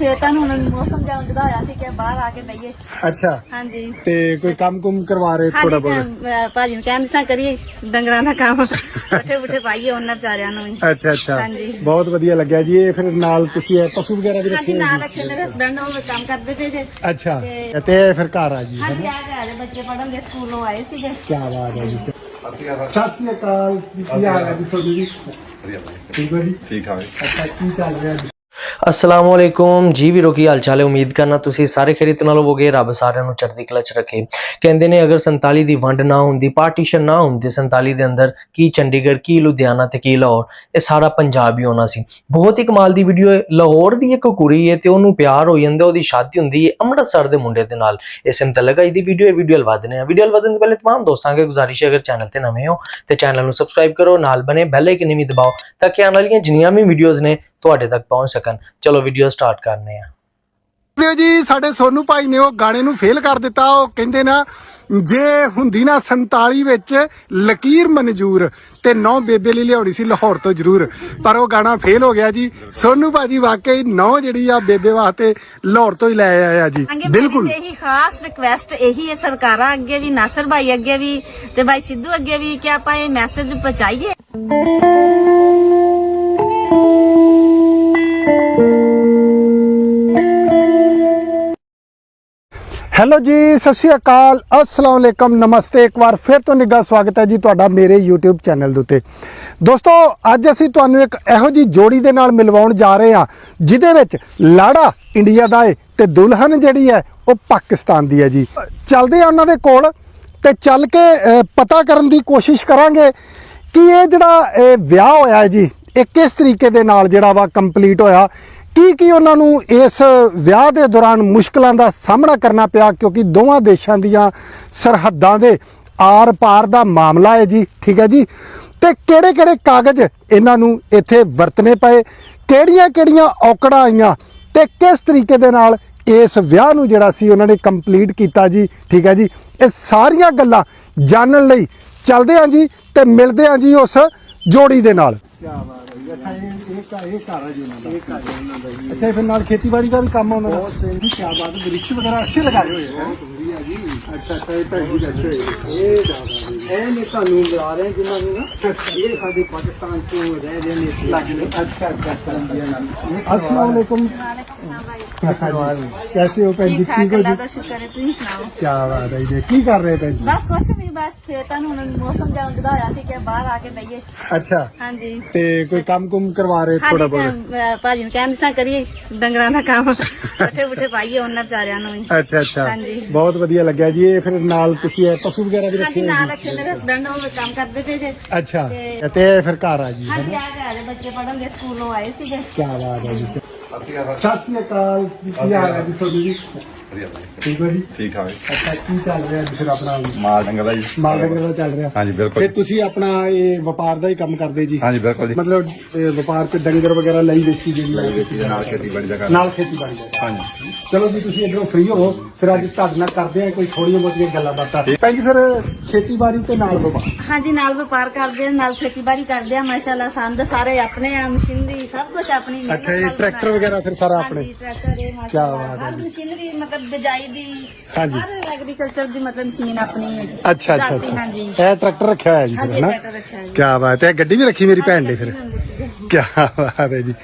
ਖੇਤਾਂ ਨੂੰ ਹੁਣ ਮੌਸਮ ਜਿਹਾ ਉਂਝਦਾ ਹੋਇਆ ਸੀ ਕਿ ਬਾਹਰ ਆ ਕੇ ਬਈਏ ਅੱਛਾ। ਹਾਂਜੀ। ਤੇ ਕੋਈ ਕੰਮ ਕੁਮ ਕਰਵਾ ਰਹੇ ਥੋੜਾ ਹਾਂਜੀ ਬਹੁਤ? ਤਾਂ, ਅਹ, ਭਾਜੀ ਨੂੰ ਕਹਿੰਦੇ ਸਾਂ ਕਰੀਏ ਡੰਗਰਾਂ ਦਾ ਕੰਮ। ਪੱਠੇ ਪੁੱਠੇ ਪਾਈਏ ਉਹਨਾਂ ਵਿਚਾਰਿਆਂ ਨੂੰ ਵੀ। ਅੱਛਾ ਅੱਛਾ। ਹਾਂਜੀ। ਬਹੁਤ ਵਧੀਆ ਲੱਗਿਆ ਜੀ ਇਹ ਫਿਰ ਨਾਲ ਤੁਸੀਂ ਇਹ ਪਸ਼ੂ ਵਗੈਰਾ ਵੀ ਹਾਂਜੀ ਰੱਖੇ ਹੋਏ ਨਾਲ ਜੀ? ਰੱਖੇ ਮੇਰੇ ਹਸਬੰਡ ਉਹ ਕੰਮ ਕਰਦੇ ਪਏ ਜੇ। ਅੱਛਾ ਤੇ- ਤੇ ਇਹ ਫਿਰ ਘਰ ਆ ਜੀ ਹਾਂਜੀ ਆ ਗਏ ਆ ਗਏ ਬੱਚੇ ਪੜਨ ਦੇ ਸਕੂਲੋਂ ਆਏ ਸੀਗੇ। ਕੀ ਬਾਤ ਹੈ ਜੀ। ਸਤਿ ਸ਼੍ਰੀ ਅਕਾਲ ਜੀ, ਕੀ ਹਾਲ ਹੈ ਜੀ ਤੁਹਾਡੀ ਜੀ? ਠੀਕ ਹੋ ਜੀ? ਠੀਕ ਠਾਕ ਅੱਛਾ ਕੀ ਚੱਲ ਰਿਹਾ ਜੀ? ਅਸਲਾਮ ਵਾਲੇਕੁਮ ਜੀ ਵੀਰੋ ਕੀ ਹਾਲ ਚਾਲ ਹੈ ਉਮੀਦ ਕਰਨਾ ਤੁਸੀਂ ਸਾਰੇ ਖੇਤ ਨਾਲ ਹੋਵੋਗੇ ਰੱਬ ਸਾਰਿਆਂ ਨੂੰ ਚੜ੍ਹਦੀ ਕਲਾ ਚ ਰੱਖੇ ਕਹਿੰਦੇ ਨੇ ਅਗਰ 47 ਦੀ ਵੰਡ ਨਾ ਹੁੰਦੀ ਪਾਰਟੀਸ਼ਨ ਨਾ ਹੁੰਦੀ 47 ਦੇ ਅੰਦਰ ਕੀ ਚੰਡੀਗੜ੍ਹ ਕੀ ਲੁਧਿਆਣਾ ਤੇ ਕੀ ਲਾਹੌਰ ਇਹ ਸਾਰਾ ਪੰਜਾਬ ਹੀ ਹੋਣਾ ਸੀ ਬਹੁਤ ਹੀ ਕਮਾਲ ਦੀ ਵੀਡੀਓ ਹੈ ਲਾਹੌਰ ਦੀ ਇੱਕ ਕੁੜੀ ਹੈ ਤੇ ਉਹਨੂੰ ਪਿਆਰ ਹੋ ਜਾਂਦਾ ਉਹਦੀ ਸ਼ਾਦੀ ਹੁੰਦੀ ਹੈ ਅੰਮ੍ਰਿਤਸਰ ਦੇ ਮੁੰਡੇ ਦੇ ਨਾਲ ਇਸ ਨੂੰ ਲੱਗਾ ਇਹਦੀ ਵੀਡੀਓ ਹੈ ਵੀਡੀਓ ਲਵਾ ਦਿੰਦੇ ਆ ਵੀਡੀਓ ਲਵਾ ਤੋਂ ਪਹਿਲੇ तमाम ਦੋਸਤਾਂ ਕੇ ਗੁਜ਼ਾਰਿਸ਼ ਹੈ ਅਗਰ ਚੈਨਲ ਤੇ ਨਵੇਂ ਹੋ ਤੇ ਚੈਨਲ ਨੂੰ ਸਬਸਕ੍ਰਾਈਬ ਕਰੋ ਨਾਲ ਬਨੇ ਬੈਲ ਆਈਕਨ ਵੀ ਦਬਾਓ ਤਾਂ ਕਿ ਆਉਣ ਵਾਲੀਆਂ ਜਿੰਨੀਆਂ ਵੀ ਵੀਡੀਓਜ਼ ਨੇ ਤੁਹਾਡੇ ਤੱਕ ਪਹੁੰਚ ਸਕਣ। ਚਲੋ ਵੀਡੀਓ ਸਟਾਰਟ ਕਰਨੇ ਆ। ਦਿਓ ਜੀ ਸਾਡੇ ਸੋਨੂ ਭਾਈ ਨੇ ਉਹ ਗਾਣੇ ਨੂੰ ਫੇਲ ਕਰ ਦਿੱਤਾ। ਉਹ ਕਹਿੰਦੇ ਨਾ ਜੇ ਹੁੰਦੀ ਨਾ 47 ਵਿੱਚ ਲਕੀਰ ਮਨਜੂਰ ਤੇ ਨੌ ਬੇਬੇ ਲਈ ਲਿਆਉਣੀ ਸੀ ਲਾਹੌਰ ਤੋਂ ਜ਼ਰੂਰ। ਪਰ ਉਹ ਗਾਣਾ ਫੇਲ ਹੋ ਗਿਆ ਜੀ। ਸੋਨੂ ਭਾਜੀ ਵਾਕਈ ਨੌ ਜਿਹੜੀ ਆ ਬੇਬੇ ਵਾਸਤੇ ਲਾਹੌਰ ਤੋਂ ਹੀ ਲੈ ਆਇਆ ਜੀ। ਬਿਲਕੁਲ। ਇਹੀ ਖਾਸ ਰਿਕਵੈਸਟ ਇਹੀ ਹੈ ਸਰਕਾਰਾਂ ਅੱਗੇ ਵੀ ਨਾਸਰ ਭਾਈ ਅੱਗੇ ਵੀ ਤੇ ਭਾਈ ਸਿੱਧੂ ਅੱਗੇ ਵੀ ਕਿ ਆਪਾਂ ਇਹ ਮੈਸੇਜ ਪਹੁੰਚਾਈਏ। ਹੈਲੋ ਜੀ, ਸਤਿ ਸ਼੍ਰੀ ਅਕਾਲ, ਅਸਲਾਮ ਅਲੈਕਮ, ਨਮਸਤੇ, ਇੱਕ ਵਾਰ ਫਿਰ ਤੋਂ ਨਿੱਘਾ ਸਵਾਗਤ ਹੈ ਜੀ ਤੁਹਾਡਾ ਮੇਰੇ YouTube ਚੈਨਲ ਦੇ ਉੱਤੇ। ਦੋਸਤੋ, ਅੱਜ ਅਸੀਂ ਤੁਹਾਨੂੰ ਇੱਕ ਇਹੋ ਜੀ ਜੋੜੀ ਦੇ ਨਾਲ ਮਿਲਵਾਉਣ ਜਾ ਰਹੇ ਹਾਂ, ਜਿਹਦੇ ਵਿੱਚ ਲਾੜਾ ਇੰਡੀਆ ਦਾ ਹੈ ਤੇ ਦੁਲਹਨ ਜਿਹੜੀ ਹੈ, ਉਹ ਪਾਕਿਸਤਾਨ ਦੀ ਹੈ ਜੀ। ਚੱਲਦੇ ਆ ਉਹਨਾਂ ਦੇ ਕੋਲ ਤੇ ਚੱਲ ਕੇ ਪਤਾ ਕਰਨ ਦੀ ਕੋਸ਼ਿਸ਼ ਕਰਾਂਗੇ ਕਿ ਇਹ ਜਿਹੜਾ ਵਿਆਹ ਹੋਇਆ ਹੈ ਜੀ, ਇਹ ਕਿਸ ਤਰੀਕੇ ਦੇ ਨਾਲ ਜਿਹੜਾ ਵਾ ਕੰਪਲੀਟ ਹੋਇਆ ਕੀ ਕੀ ਉਹਨਾਂ ਨੂੰ ਇਸ ਵਿਆਹ ਦੇ ਦੌਰਾਨ ਮੁਸ਼ਕਲਾਂ ਦਾ ਸਾਹਮਣਾ ਕਰਨਾ ਪਿਆ? ਕਿਉਂਕਿ ਦੋਵਾਂ ਦੇਸ਼ਾਂ ਦੀਆਂ ਸਰਹੱਦਾਂ ਦੇ ਆਰ-ਪਾਰ ਦਾ ਮਾਮਲਾ ਹੈ ਜੀ, ਠੀਕ ਹੈ ਜੀ? ਤੇ ਕਿਹੜੇ-ਕਿਹੜੇ ਕਾਗਜ਼ ਇਹਨਾਂ ਨੂੰ ਇੱਥੇ ਵਰਤਨੇ ਪਏ? ਕਿਹੜੀਆਂ-ਕਿਹੜੀਆਂ ਔਕੜਾਂ ਆਈਆਂ? ਤੇ ਕਿਸ ਤਰੀਕੇ ਦੇ ਨਾਲ ਇਸ ਵਿਆਹ ਨੂੰ ਜਿਹੜਾ ਸੀ ਉਹਨਾਂ ਨੇ ਕੰਪਲੀਟ ਕੀਤਾ ਜੀ, ਠੀਕ ਹੈ ਜੀ? ਇਹ ਸਾਰੀਆਂ ਗੱਲਾਂ ਜਾਣਨ ਲਈ ਚੱਲਦੇ ਹਾਂ ਜੀ ਤੇ ਮਿਲਦੇ ਹਾਂ ਜੀ ਉਸ ਜੋੜੀ ਦੇ ਨਾਲ। ਕੀ ਬਾਤ ਅੱਛਾ ਇਹ ਇਹ ਇਹ ਘਰ ਹੈ ਜੀ ਉਹਨਾਂ ਦਾ। ਇਹ ਘਰ ਹੈ ਉਹਨਾਂ ਦਾ ਜੀ। ਅੱਛਾ ਫਿਰ ਨਾਲ ਖੇਤੀਬਾੜੀ ਦਾ ਵੀ ਕੰਮ ਉਹਨਾਂ ਦਾ? ਬਹੁਤ ਕੀ ਬਾਤ ਹੈ ਬ੍ਰਿਕਸ਼ ਵਗੈਰਾ ਅੱਛੇ ਲਗਾਏ ਹੋਏ ਹੈ ਵਧੀਆ ਜੀ ਅੱਛਾ ਅੱਛਾ ਇਹ ਭੈਣ ਜੀ ਲੱਗੇ ਹੋਏ ਇਹ ਇਹ ਨੇ ਤੁਹਾਨੂੰ ਬੁਲਾ ਰਹੇ ਜਿਨ੍ਹਾਂ ਨੂੰ ਨਾ ਇਹ ਸਾਡੇ ਪਾਕਿਸਤਾਨ ਤੋਂ ਰਹਿ ਰਹੇ ਨੇ ਇੱਥੇ। ਲੱਗ ਨੇ ਅੱਛਾ ਅੱਛਾ ਅੱਛਾ अस्सलाम वालेकुम कैसे हो भैन जी ਠੀਕ ठीक ਠਾਕ हो ਅੱਲਾ जी ਦਾ ਸ਼ੁਕਰ ਹੈ ਤੁਸੀਂ ਸੁਣਾਓ क्या बात है जी की कर रहे थे जी ਬਸ ਕੁਛ ਨਹੀਂ ਬਸ ਖੇਤਾਂ ਨੂੰ ਹੁਣ ਮੌਸਮ ਜਿਹਾ ਉਂਝਦਾ ਹੋਇਆ ਸੀ ਕਿ ਬਾਹਰ ਆ ਕੇ ਬਈਏ अच्छा ਹਾਂਜੀ ਤੇ ਕੋਈ ਕੰਮ ਕੁਮ ਕਰਵਾ ਰਹੇ ਥੋੜਾ ਹਾਂਜੀ ਬਹੁਤ ਤਾਂ, ਅਹ, ਭਾਜੀ ਨੂੰ ਕਹਿੰਦੇ ਸਾਂ ਕਰੀਏ ਡੰਗਰਾਂ ਦਾ ਕੰਮ ਪੱਠੇ ਪੁੱਠੇ ਪਾਈਏ ਉਹਨਾਂ ਵਿਚਾਰਿਆਂ ਨੂੰ ਵੀ ਅੱਛਾ ਅੱਛਾ ਹਾਂਜੀ। ਬਹੁਤ ਵਧੀਆ ਲੱਗਿਆ ਜੀ ਇਹ ਫਿਰ ਨਾਲ ਤੁਸੀਂ ਇਹ ਪਸ਼ੂ ਵਗੈਰਾ ਵੀ ਹਾਂਜੀ ਰੱਖੇ ਹੋਏ ਨਾਲ ਜੀ? ਰੱਖੇ ਮੇਰੇ ਹਸਬੰਡ ਉਹ ਕੰਮ ਕਰਦੇ ਪਏ ਜੇ। ਅੱਛਾ ਤੇ- ਤੇ ਇਹ ਫਿਰ ਘਰ ਆ ਜੀ ਹਾਂਜੀ ਆ ਗਏ ਆ ਗਏ ਬੱਚੇ ਪੜਨ ਦੇ ਸਕੂਲੋਂ ਆਏ ਸੀਗੇ। ਕੀ ਬਾਤ ਹੈ ਜੀ। ਸਤਿ ਸ਼੍ਰੀ ਅਕਾਲ ਜੀ, ਕੀ ਹਾਲ ਹੈ ਜੀ ਤੁਹਾਡੀ ਜੀ? ਵਧੀਆ ਠੀਕ ਹੋ ਜੀ? ਠੀਕ ਠਾਕ। ਅੱਛਾ ਕੀ ਚੱਲ ਰਿਹਾ ਜੀ ਫਿਰ ਆਪਣਾ ਮਾਲ ਡੰਗਰ ਦਾ ਜੀ। ਮਾਲ ਡੰਗਰ ਦਾ ਚੱਲ ਰਿਹਾ। ਹਾਂਜੀ ਬਿਲਕੁਲ ਤੇ ਤੁਸੀਂ ਆਪਣਾ ਇਹ ਵਪਾਰ ਦਾ ਹੀ ਕੰਮ ਕਰਦੇ ਜੀ? ਹਾਂਜੀ ਬਿਲਕੁਲ ਜੀ। ਮਤਲਬ ਇਹ ਵਪਾਰ ਚ ਡੰਗਰ ਵਗੈਰਾ ਲਈ ਵੇਚੀ ਜਿਹੜੀ ਲਈ ਵੇਚੀ ਇਹਦੇ ਨਾਲ ਖੇਤੀਬਾੜੀ ਦਾ ਕੰਮ। ਨਾਲ ਖੇਤੀਬਾੜੀ ਦਾ ਹਾਂਜੀ। ਚਲੋ ਜੀ ਤੁਸੀਂ ਇਧਰੋਂ ਫ੍ਰੀ ਹੋ ਫਿਰ ਅੱਜ ਤੁਹਾਡੇ ਨਾਲ ਕਰਦੇ ਆ ਕੋਈ ਥੋੜੀਆਂ ਬਹੁਤੀਆਂ ਗੱਲਾਂ ਬਾਤਾਂ। ਭੈਣ ਜੀ ਫਿਰ ਖੇਤੀਬਾੜੀ ਤੇ ਨਾਲ ਵਪਾਰ? ਹਾਂਜੀ ਨਾਲ ਵਪਾਰ ਕਰਦੇ ਆ ਨਾਲ ਖੇਤੀਬਾੜੀ ਕਰਦੇ ਆ ਮਾਸ਼ਾਅੱਲਾ ਸੰਦ ਸਾਰੇ ਆਪਣੇ ਆ ਮਸ਼ੀਨਰੀ ਸਭ ਕੁਝ ਆਪਣੀ ਅੱਛਾ ਇਹ ਟਰੈਕਟਰ। ਵਗੈਰਾ ਫਿਰ ਸਾਰਾ ਆਪਣੇ। ਹਾਂਜੀ ਟਰੈਕਟਰ ਇਹ ਕਿਆ ਮਾਸ਼ਾਅੱਲਾ ਬਾਤ ਹੈ ਹਰ ਜੀ। ਮਸ਼ੀਨਰੀ ਮਤਲਬ ਬਿਜਾਈ ਦੀ ਹਾਂਜੀ। ਹਰ ਐਗਰੀਕਲਚਰ ਦੀ ਮਤਲਬ ਮਸ਼ੀਨ ਆਪਣੀ ਹੈ ਅੱਛਾ ਅੱਛਾ। ਜਾਤੀ, ਅੱਛਾ ਹਾਂਜੀ। ਇਹ ਟਰੈਕਟਰ ਰੱਖਿਆ ਹੋਇਆ ਜੀ ਫਿਰ ਹਾਂਜੀ ਹਨਾ? ਟਰੈਕਟਰ ਰੱਖਿਆ ਜੀ। ਕੀ ਬਾਤ ਹੈ ਗੱਡੀ ਵੀ ਰੱਖੀ ਮੇਰੀ ਭੈਣ ਨੇ ਫਿਰ। ਕੀ ਬਾਤ ਹੈ ਜੀ।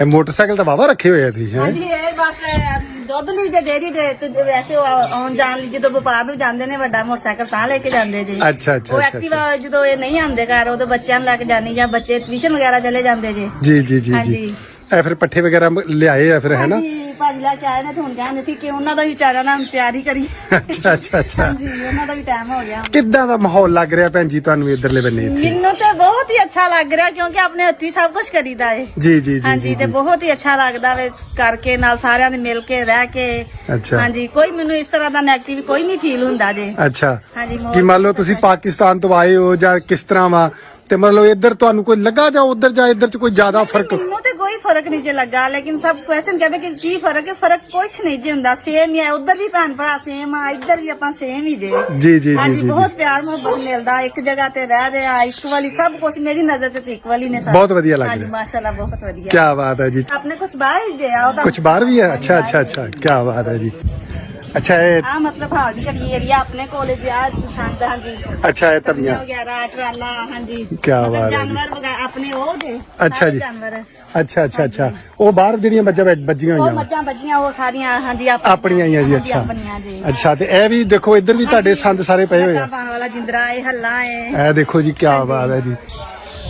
ਇਹ ਮੋਟਰਸਾਈਕਲ ਤਾਂ ਵਾਵਾ ਰੱਖੇ ਹੋਏ ਆ ਤੁਸੀਂ ਹੈ? ਹਾਂਜੀ ਇਹ ਬਸ ਅਹ, ਦੁੱਧ ਲਈ ਜੇ ਡੇਰੀ ਦੇ ਤੇ ਵੈਸੇ ਉਹ ਆਉਣ ਜਾਣ ਲਈ ਜਦੋਂ ਵਪਾਰ ਨੂੰ ਜਾਂਦੇ ਨੇ ਵੱਡਾ ਮੋਟਰਸਾਈਕਲ ਤਾਂ ਲੈ ਕੇ ਜਾਂਦੇ ਜੀ। ਅੱਛਾ ਅੱਛਾ ਉਹ ਅੱਛਾ ਐਕਟਿਵਾ ਜਦੋਂ ਇਹ ਨਹੀਂ ਆਉਂਦੇ ਘਰ ਉਦੋਂ ਬੱਚਿਆਂ ਨੂੰ ਲੈ ਕੇ ਜਾਣੀ ਜਾਂ ਬੱਚੇ ਟਿਊਸ਼ਨ ਵਗੈਰਾ ਚਲੇ ਜਾਂਦੇ ਜੀ। ਜੀ ਜੀ ਜੀ ਜੀ। ਹਾਂਜੀ। ਇਹ ਫਿਰ ਪੱਠੇ ਵਗੈਰਾ ਮ- ਲਿਆਏ ਆ ਫਿਰ ਹੈ ਨਾ ਹਾਂਜੀ ਭਾਜੀ ਲੈ ਕੇ ਆਏ ਨੇ ਤੇ ਹੁਣ ਕਹਿੰਦੇ ਸੀ ਕਿ ਉਹਨਾਂ ਦਾ ਵੀ ਵਿਚਾਰਾ ਨਾ ਤਿਆਰੀ ਕਰੀ। ਅੱਛਾ ਅੱਛਾ ਅੱਛਾ। ਹਾਂਜੀ ਉਹਨਾਂ ਦਾ ਵੀ ਟਾਈਮ ਹੋ ਗਿਆ ਕਿੱਦਾਂ ਦਾ ਮਾਹੌਲ ਲੱਗ ਰਿਹਾ ਭੈਣ ਜੀ ਤੁਹਾਨੂੰ ਇਧਰਲੇ ਬੰਨੇ ਇੱਥੇ? ਮੈਨੂੰ ਤੇ ਬਹੁਤ ਹੀ ਅੱਛਾ ਲੱਗ ਰਿਹਾ ਕਿਉਂਕਿ ਆਪਣੇ ਹੱਥੀ ਸਭ ਕੁਝ ਕਰੀਦਾ ਏ। ਜੀ ਜੀ ਜੀ ਹਾਂਜੀ ਜੀ। ਤੇ ਬਹੁਤ ਹੀ ਅੱਛਾ ਲੱਗਦਾ ਵੇ ਕਰਕੇ ਨਾਲ ਸਾਰਿਆਂ ਦੇ ਮਿਲ ਕੇ ਰਹਿ ਕੇ। ਅੱਛਾ। ਹਾਂਜੀ ਕੋਈ ਮੈਨੂੰ ਇਸ ਤਰ੍ਹਾਂ ਦਾ ਨੈਗੇਟਿਵ ਕੋਈ ਨਹੀਂ ਫੀਲ ਹੁੰਦਾ ਜੇ। ਅੱਛਾ। ਹਾਂਜੀ ਮੋਰ- ਕਿ ਮੰਨ ਲਓ ਤੁਸੀਂ ਪਾਕਿਸਤਾਨ ਤੋਂ ਆਏ ਹੋ ਜਾਂ ਕਿਸ ਤਰ੍ਹਾਂ ਵਾ ਤੇ ਮੰਨ ਲਓ ਇੱਧਰ ਤੁਹਾਨੂੰ ਕੋਈ ਲੱਗਾ ਜਾਂ ਉੱਧਰ ਜਾਂ ਇੱਧਰ ਚ ਕੋਈ ਜ਼ਿਆਦਾ ਫ਼ਰਕ? ਮੈਨੂੰ ਤੇ ਕੋਈ ਕੋਈ ਫਰਕ ਨਹੀਂ ਜੇ ਲੱਗਾ ਲੇਕਿਨ ਸਭ ਕੁਐਸਚਨ ਕਹਿੰਦੇ ਕਿ ਕੀ ਫਰਕ ਹੈ ਫਰਕ ਕੁਛ ਨਹੀਂ ਜੀ ਹੁੰਦਾ ਸੇਮ ਹੀ ਹੈ ਉਧਰ ਵੀ ਭੈਣ ਭਰਾ ਸੇਮ ਆ ਇੱਧਰ ਵੀ ਆਪਾਂ ਸੇਮ ਹੀ ਜੇ ਜੀ ਜੀ ਜੀ ਹਾਂਜੀ ਜੀ ਬਹੁਤ ਪਿਆਰ ਮੁਹੱਬਤ ਮਿਲਦਾ ਇੱਕ ਜਗ੍ਹਾ ਤੇ ਰਹਿ ਰਿਹਾ ਇੱਕ ਵਾਲੀ ਸਭ ਕੁਝ ਮੇਰੀ ਨਜ਼ਰ 'ਚ ਇਕੁਅਲ ਹੀ ਨੇ ਸਾਰੇ। ਬਹੁਤ ਵਧੀਆ ਲੱਗ ਹਾਂਜੀ ਰਿਹਾ। ਮਾਸ਼ਾਅੱਲਾ ਬਹੁਤ ਵਧੀਆ ਕੀ ਬਾਤ ਹੈ ਜੀ आपने कुछ बाहर ही दिया होता ਕੁਝ ਬਾਹਰ ਵੀ ਹੈ ਅੱਛਾ ਅੱਛਾ ਅੱਛਾ ਕੀ ਬਾਤ ਹੈ ਜੀ ਅੱਛਾ ਇਹ हाँ मतलब हाँ जी करिए एरिया अपने कॉलेज यार पसंद हाँ जी ਅੱਛਾ ਇਹ ਤਵੀਆਂ वगैरह ट्राला हाँ जी क्या मतलब बात है जी। जानवर वगैरह अपने वो जे अच्छा सारे जी। जानवर ਅੱਛਾ ਅੱਛਾ ਅੱਛਾ ਉਹ ਬਾਹਰ ਜਿਹੜੀਆਂ ਮੱਝਾਂ ਬੈ- ਬੱਜੀਆਂ ਉਹ ਹੋਈਆਂ ਵਾਂ। ਮੱਝਾਂ ਬੱਜੀਆਂ ਉਹ ਸਾਰੀਆਂ ਹਾਂ ਜੀ ਆਪਣੀਆਂ ਹੀ ਆ ਜੀ ਹਾਂਜੀ, ਅੱਛਾ ਆਪਣੀਆਂ ਜੀ ਅੱਛਾ ਤੇ ਇਹ ਵੀ ਦੇਖੋ ਇੱਧਰ ਵੀ ਤੁਹਾਡੇ ਸੰਦ ਸਾਰੇ ਪਏ ਹੋਏ ਆ ਪਾਣ ਵਾਲਾ ਜਿੰਦਰਾ ਹੈ ਹੱਲਾ ਹੈ ਇਹ ਦੇਖੋ ਜੀ ਕੀ ਬਾਤ ਹੈ ਜੀ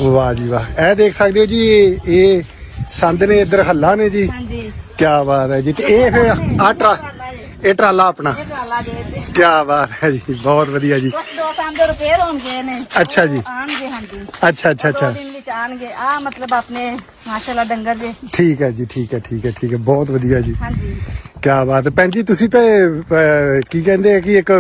ਵਾਹ ਜੀ ਵਾਹ ਇਹ ਦੇਖ ਸਕਦੇ ਹੋ ਜੀ ਇਹ ਇਹ ਸੰਦ ਨੇ ਇੱਧਰ ਹੱਲਾ ਨੇ ਜੀ ਹਾਂ ਜੀ ਕੀ ਬਾਤ ਹੈ ਜੀ ਤੇ ਇਹ ਫਿਰ ਆ ਟਰਾ ਇਹ ਟਰਾਲਾ ਆਪਣਾ। ਇਹ ਟਰਾਲਾ ਦੇ ਦੇ ਕੀ ਬਾਤ ਹੈ ਜੀ ਬਹੁਤ ਵਧੀਆ ਜੀ। ਕੁਛ ਦੋ ਸਾਲ ਦੇ ਰਿਪੇਅਰ ਹੋਣਗੇ ਨੇ ਅੱਛਾ ਜੀ। ਆਣਗੇ ਹਾਂ ਜੀ ਅੱਛਾ ਅੱਛਾ। ਦੋ ਅੱਛਾ ਦਿਨ ਵਿੱਚ ਆਣਗੇ ਆ ਮਤਲਬ ਆਪਣੇ ਮਾਸ਼ਾਅੱਲਾ ਡੰਗਰ ਦੇ ਠੀਕ ਹੈ ਜੀ ਠੀਕ ਹੈ ਠੀਕ ਹੈ ਠੀਕ ਹੈ। ਬਹੁਤ ਵਧੀਆ ਜੀ। ਹਾਂ ਜੀ ਕੀ ਬਾਤ ਹੈ। ਭੈਣ ਜੀ ਤੁਸੀਂ ਤੇ ਅਹ, ਕੀ ਕਹਿੰਦੇ ਆ ਕਿ ਇੱਕ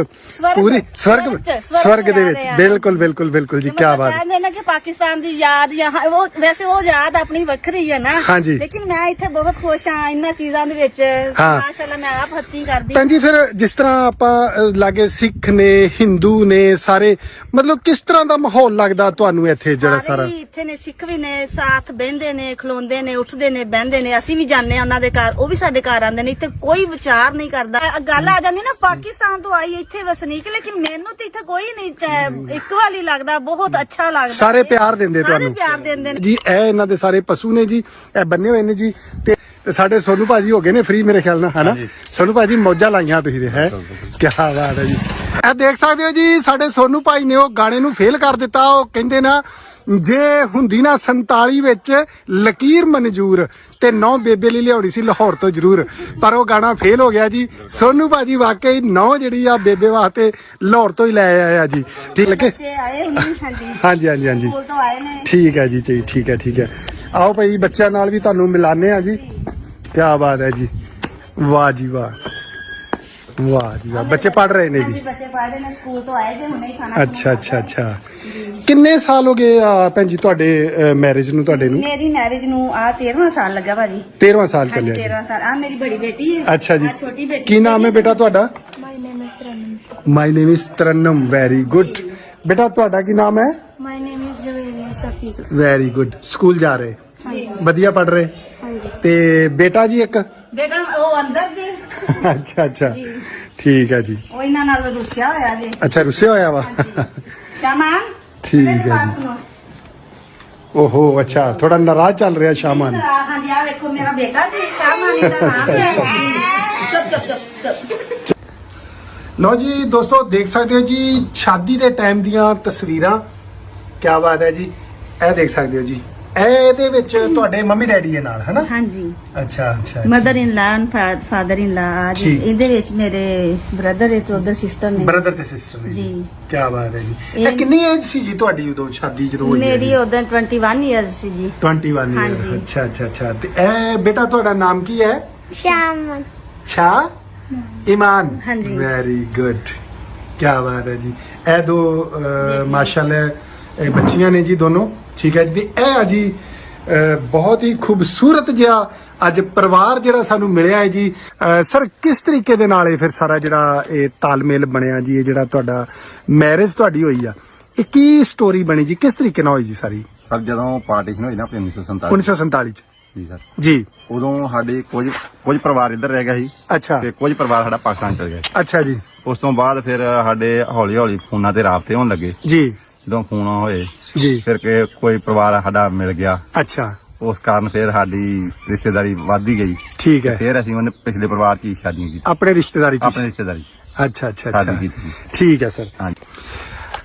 ਪੂਰੀ ਸਵਰਗ ਸਵਰਗ 'ਚ, ਸਵਰਗ ਸਵਰਗ ਦੇ ਜਾ ਵਿੱਚ। ਰਹੇ ਆ। ਬਿਲਕੁਲ ਬਿਲਕੁਲ ਬਿਲकुल ਜੀ ਬਾਤ ਹੈ। ਕਹਿੰਦੇ ਨੇ ਕਿ ਪਾਕਿਸਤਾਨ ਦੀ ਯਾਦ ਜਾਂ ਉਹ ਵੈਸੇ ਉਹ ਯਾਦ ਆਪਣੀ ਵੱਖਰੀ ਹੈ ਨਾ। ਹਾਂਜੀ। ਲੇਕਿਨ ਮੈਂ ਇੱਥੇ ਬਹੁਤ ਖੁਸ਼ ਹਾਂ ਇਹਨਾਂ ਚੀਜ਼ਾਂ ਦੇ ਵਿੱਚ। ਹਾਂ। ਮਾਸ਼ਾਅੱਲਾ ਮੈਂ ਆਪ ਹੱਤੀ ਕਰਦੀ ਭੈਣ ਜੀ ਫਿਰ ਜਿਸ ਤਰ੍ਹਾਂ ਆਪਾਂ ਲਾਗੇ ਸਿੱਖ ਨੇ ਹਿੰਦੂ ਨੇ ਸਾਰੇ ਮਤਲਬ ਕਿਸ ਤਰ੍ਹਾਂ ਦਾ ਮਾਹੌਲ ਲੱਗਦਾ ਤੁਹਾਨੂੰ ਇੱਥੇ ਜਿਹੜਾ ਸਾਰਾ ਸਾਰੇ? ਹੀ ਇੱਥੇ ਨੇ ਸਿੱਖ ਵੀ ਨੇ ਸਾਥ ਬਹਿੰਦੇ ਨੇ ਖਲੋਂਦੇ ਨੇ ਉੱਠਦੇ ਨੇ ਬਹਿੰਦੇ ਨੇ ਅਸੀਂ ਵੀ ਜਾਂਦੇ ਆ ਉਹਨਾਂ ਦੇ ਘਰ ਉਹ ਵੀ ਸਾਡੇ ਘਰ ਆਉਂਦੇ ਨੇ ਇੱਥੇ ਕੋਈ ਵਿਚਾਰ ਨਹੀਂ ਕਰਦਾ। ਅ- ਗੱਲ ਆ ਜਾਂਦੀ ਨਾ ਪਾਕਿਸਤਾਨ ਤੋਂ ਆਈ ਇੱਥੇ ਵਸਨੀਕ ਲੇਕਿਨ ਮੈਨੂੰ ਤੇ ਇੱਥੇ ਕੋਈ ਨਹੀਂ ਅ, ਇੱਕ ਵਾਲੀ ਲੱਗਦਾ ਬਹੁਤ ਅੱਛਾ ਲੱਗਦਾ। ਸਾਰੇ ਪਿਆਰ ਦਿੰਦੇ ਸਾਰੇ ਤੁਹਾਨੂੰ। ਪਿਆਰ ਦਿੰਦੇ ਨੇ। ਜੀ ਇਹ ਇਹਨਾਂ ਦੇ ਸਾਰੇ ਪਸ਼ੂ ਨੇ ਜੀ ਇਹ ਬੰਨੇ ਹੋਏ ਨੇ ਜੀ ਤੇ ਤੇ ਸਾਡੇ ਸੋਨੂ ਭਾਜੀ ਹੋ ਗਏ ਨੇ ਫ੍ਰੀ ਮੇਰੇ ਖਿਆਲ ਨਾਲ ਹਨਾ? ਸੋਨੂ ਭਾਜੀ ਮੌਜਾਂ ਲਾਈਆਂ ਤੁਸੀਂ ਦੇ ਹੈ? ਕੀ ਬਾਤ ਹੈ ਜੀ। ਇਹ ਦੇਖ ਸਕਦੇ ਹੋ ਜੀ ਸਾਡੇ ਸੋਨੂ ਭਾਈ ਨੇ ਉਹ ਗਾਣੇ ਨੂੰ ਫੇਲ ਕਰ ਦਿੱਤਾ ਉਹ ਕਹਿੰਦੇ ਨਾ ਜੇ ਹੁੰਦੀ ਨਾ 47 ਵਿੱਚ ਲਕੀਰ ਮਨਜੂਰ ਤੇ ਨੌ ਬੇਬੇ ਲਈ ਲਿਆਉਣੀ ਸੀ ਲਾਹੌਰ ਤੋਂ ਜ਼ਰੂਰ। ਪਰ ਉਹ ਗਾਣਾ ਫੇਲ ਹੋ ਗਿਆ ਜੀ। ਸੋਨੂ ਭਾਜੀ ਵਾਕਈ ਨੌ ਜਿਹੜੀ ਆ ਬੇਬੇ ਵਾਸਤੇ ਲਾਹੌਰ ਤੋਂ ਹੀ ਲੈ ਆਇਆ ਜੀ। ਠੀਕ ਲੱਗੇ? ਹਾਂਜੀ। ਹਾਂਜੀ ਹਾਂਜੀ ਠੀਕ ਹੈ ਜੀ ਜੀ ਠੀਕ ਹੈ ਠੀਕ ਹੈ ਆਓ ਭਾਈ ਬੱਚਿਆਂ ਨਾਲ ਵੀ ਤੁਹਾਨੂੰ ਮਿਲਾਨੇ ਆ ਜੀ। ਕੀ ਬਾਤ ਹੈ ਜੀ। ਵਾਹ ਜੀ ਵਾਹ। ਵਾਹ ਜੀ ਵਾਹ ਬੱਚੇ ਪੜ ਰਹੇ ਨੇ ਹਾਂਜੀ ਜੀ ਬੱਚੇ ਪੜ੍ਹਦੇ ਨੇ ਸਕੂਲ ਤੋਂ ਆਏ ਜੇ ਹੁਣੇ ਹੀ ਖਾਣਾ ਅੱਛਾ ਅੱਛਾ ਅੱਛਾ। ਕਿੰਨੇ ਸਾਲ ਹੋ ਗਏ ਆ ਭੈਣ ਜੀ ਤੁਹਾਡੇ ਮੈਰਿਜ ਨੂੰ ਤੁਹਾਡੇ ਨੂੰ? ਮੇਰੀ ਮੈਰਿਜ ਨੂੰ ਆ 13ਵਾਂ ਸਾਲ ਲੱਗਾ ਭਾਜੀ। 13ਵਾਂ ਸਾਲ ਹਾਂਜੀ ਚੱਲਿਆ ਜੀ। 13 ਸਾਲ। ਆ ਮੇਰੀ ਬੜੀ ਬੇਟੀ ਹੈ। ਅੱਛਾ ਜੀ। ਆਹ ਛੋਟੀ ਬੇਟੀ ਕੀ ਨਾਮ ਹੈ ਬੇਟਾ ਤੁਹਾਡਾ? My name is Tarannum very good ਬੇਟਾ ਤੁਹਾਡਾ ਕੀ ਨਾਮ ਹੈ? My name is Javeria Shafiq. Very good school ਜਾ ਰਹੇ। ਵਧੀਆ ਪੜ ਰਹੇ। ਹਾਂਜੀ। ਤੇ ਬੇਟਾ ਜੀ ਇੱਕ? ਬੇਟਾ ਉਹ ਅੰਦਰ ਜੀ। ਅੱਛਾ ਅੱਛਾ। ਠੀਕ ਹੈ ਜੀ। ਉਹ ਇਹਨਾਂ ਨਾਲ ਰੁੱਸਿਆ ਹੋਇਆ ਜੀ। ਅੱਛਾ ਰੁੱਸਿਆ ਹੋਇਆ ਵਾ? ਸ਼ਾਮਾਨ ਠੀਕ ਹੈ ਜੀ। ਓਹੋ ਅੱਛਾ ਥੋੜਾ ਨਾਰਾਜ਼ ਚੱਲ ਰਿਹਾ ਸ਼ਾਮਾਨ ਹਾਂਜੀ ਆ ਵੇਖੋ ਮੇਰਾ ਬੇਟਾ ਜੀ ਸ਼ਾਮਾਨ ਦਾ ਨਾਮ ਹੈ। ਚੁੱਪ ਚੁੱਪ ਚੁੱਪ ਚੁੱਪ। ਲਓ ਜੀ ਦੋਸਤੋ ਦੇਖ ਸਕਦੇ ਹੋ ਜੀ ਸ਼ਾਦੀ ਦੇ ਟਾਈਮ ਦੀਆਂ ਤਸਵੀਰਾਂ। ਕੀ ਬਾਤ ਹੈ ਜੀ ਇਹ ਦੇਖ ਸਕਦੇ ਹੋ ਜੀ। ਇਹਦੇ ਵਿੱਚ ਤੁਹਾਡੇ ਮੰਮੀ ਡੈਡੀ ਦੇ ਨਾਲ ਹੈਨਾ? ਹਾਂਜੀ। ਅੱਛਾ ਅੱਛਾ ਮਦਰ ਇਨ ਲਾ ਫਾਦਰ ਇਨ ਲਾ ਠੀਕ। ਇਹਦੇ ਵਿੱਚ ਮੇਰੇ ਬ੍ਰਦਰ ਹੈ ਤੇ ਉਧਰ ਸਿਸਟਰ ਨੇ। ਬ੍ਰਦਰ ਤੇ ਸਿਸਟਰ ਨੇ ਜੀ। ਕੀ ਬਾਤ ਹੈ ਜੀ। ਇਹ ਇਹ- ਕਿੰਨੀ ਏਜ ਸੀ ਜੀ ਤੁਹਾਡੀ ਉਦੋਂ ਸ਼ਾਦੀ ਜਦੋਂ ਹੋਈ ਹੈ ਮੇਰੀ ਜੀ? ਉਦੋਂ 21 ਇਅਰਸ ਸੀ ਜੀ। 21 years ਹਾਂਜੀ। ਅੱਛਾ ਅੱਛਾ ਅੱਛਾ। ਤੇ ਇਹ ਬੇਟਾ ਤੁਹਾਡਾ ਨਾਮ ਕੀ ਹੈ? Shaman. ਛਾ? ਇਮਾਨ। ਹਾਂਜੀ। ਵੈਰੀ ਗੁੱਡ ਕੀ ਬਾਤ ਹੈ ਜੀ। ਇਹ ਦੋ ਅਹ, ਮਾਸ਼ਾਅੱਲਾ ਇਹ ਬੱਚੀਆਂ ਨੇ ਜੀ ਦੋਨੋਂ? ਠੀਕ ਹੈ ਜੀ। ਇਹ ਆ ਜੀ ਬਹੁਤ ਹੀ ਖੂਬਸੂਰਤ ਜਿਹਾ ਅੱਜ ਪਰਿਵਾਰ ਜਿਹੜਾ ਸਾਨੂੰ ਮਿਲਿਆ ਹੈ ਜੀ। ਸਰ ਕਿਸ ਤਰੀਕੇ ਦੇ ਨਾਲ ਇਹ ਫਿਰ ਸਾਰਾ ਜਿਹੜਾ ਇਹ ਤਾਲਮੇਲ ਬਣਿਆ ਜੀ? ਇਹ ਜਿਹੜਾ ਤੁਹਾਡਾ ਮੈਰਿਜ ਤੁਹਾਡੀ ਹੋਈ ਆ। ਇਹ ਕੀ ਸਟੋਰੀ ਬਣੀ ਜੀ? ਕਿਸ ਤਰੀਕੇ ਨਾਲ ਹੋਈ ਜੀ ਸਾਰੀ? ਸਰ ਜਦੋਂ ਪਾਰਟੀਸ਼ਨ ਹੋਈ ਨਾ ਆਪਣੀ 1947 1947 ਚ। ਜੀ ਸਰ। ਜੀ। ਉਦੋਂ ਸਾਡੇ ਕੁਝ ਕੁਝ ਪਰਿਵਾਰ ਇੱਧਰ ਰਹਿ ਗਿਆ ਸੀ। ਅੱਛਾ। ਤੇ ਕੁਝ ਪਰਿਵਾਰ ਸਾਡਾ ਪਾਕਿਸਤਾਨ ਚਲ ਗਿਆ। ਅੱਛਾ ਜੀ। ਉਸ ਤੋਂ ਬਾਅਦ ਫਿਰ ਸਾਡੇ ਹੌਲੀ ਹੌਲੀ ਫੋਨਾਂ ਤੇ ਰਾਬਤੇ ਹੋਣ ਲੱਗੇ। ਜੀ। ਜਦੋਂ ਫੋਨ ਹੋਏ ਜੀ। ਫਿਰ ਕਿ ਕੋਈ ਪਰਿਵਾਰ ਸਾਡਾ ਮਿਲ ਗਿਆ। ਅੱਛਾ। ਉਸ ਕਾਰਨ ਫਿਰ ਸਾਡੀ ਰਿਸ਼ਤੇਦਾਰੀ ਵੱਧਦੀ ਗਈ। ਠੀਕ ਹੈ। ਫਿਰ ਅਸੀਂ ਉਹਨੇ ਪਿਛਲੇ ਪਰਿਵਾਰ 'ਚ ਹੀ ਸ਼ਾਦੀ ਕੀਤੀ। ਆਪਣੇ ਰਿਸ਼ਤੇਦਾਰੀ ਚ ਆਪਣੇ ਰਿਸ਼ਤੇਦਾਰੀ 'ਚ। ਅੱਛਾ ਅੱਛਾ ਸ਼ਾਦੀ ਅੱਛਾ ਕੀਤੀ। ਠੀਕ ਹੈ ਸਰ। ਹਾਂਜੀ।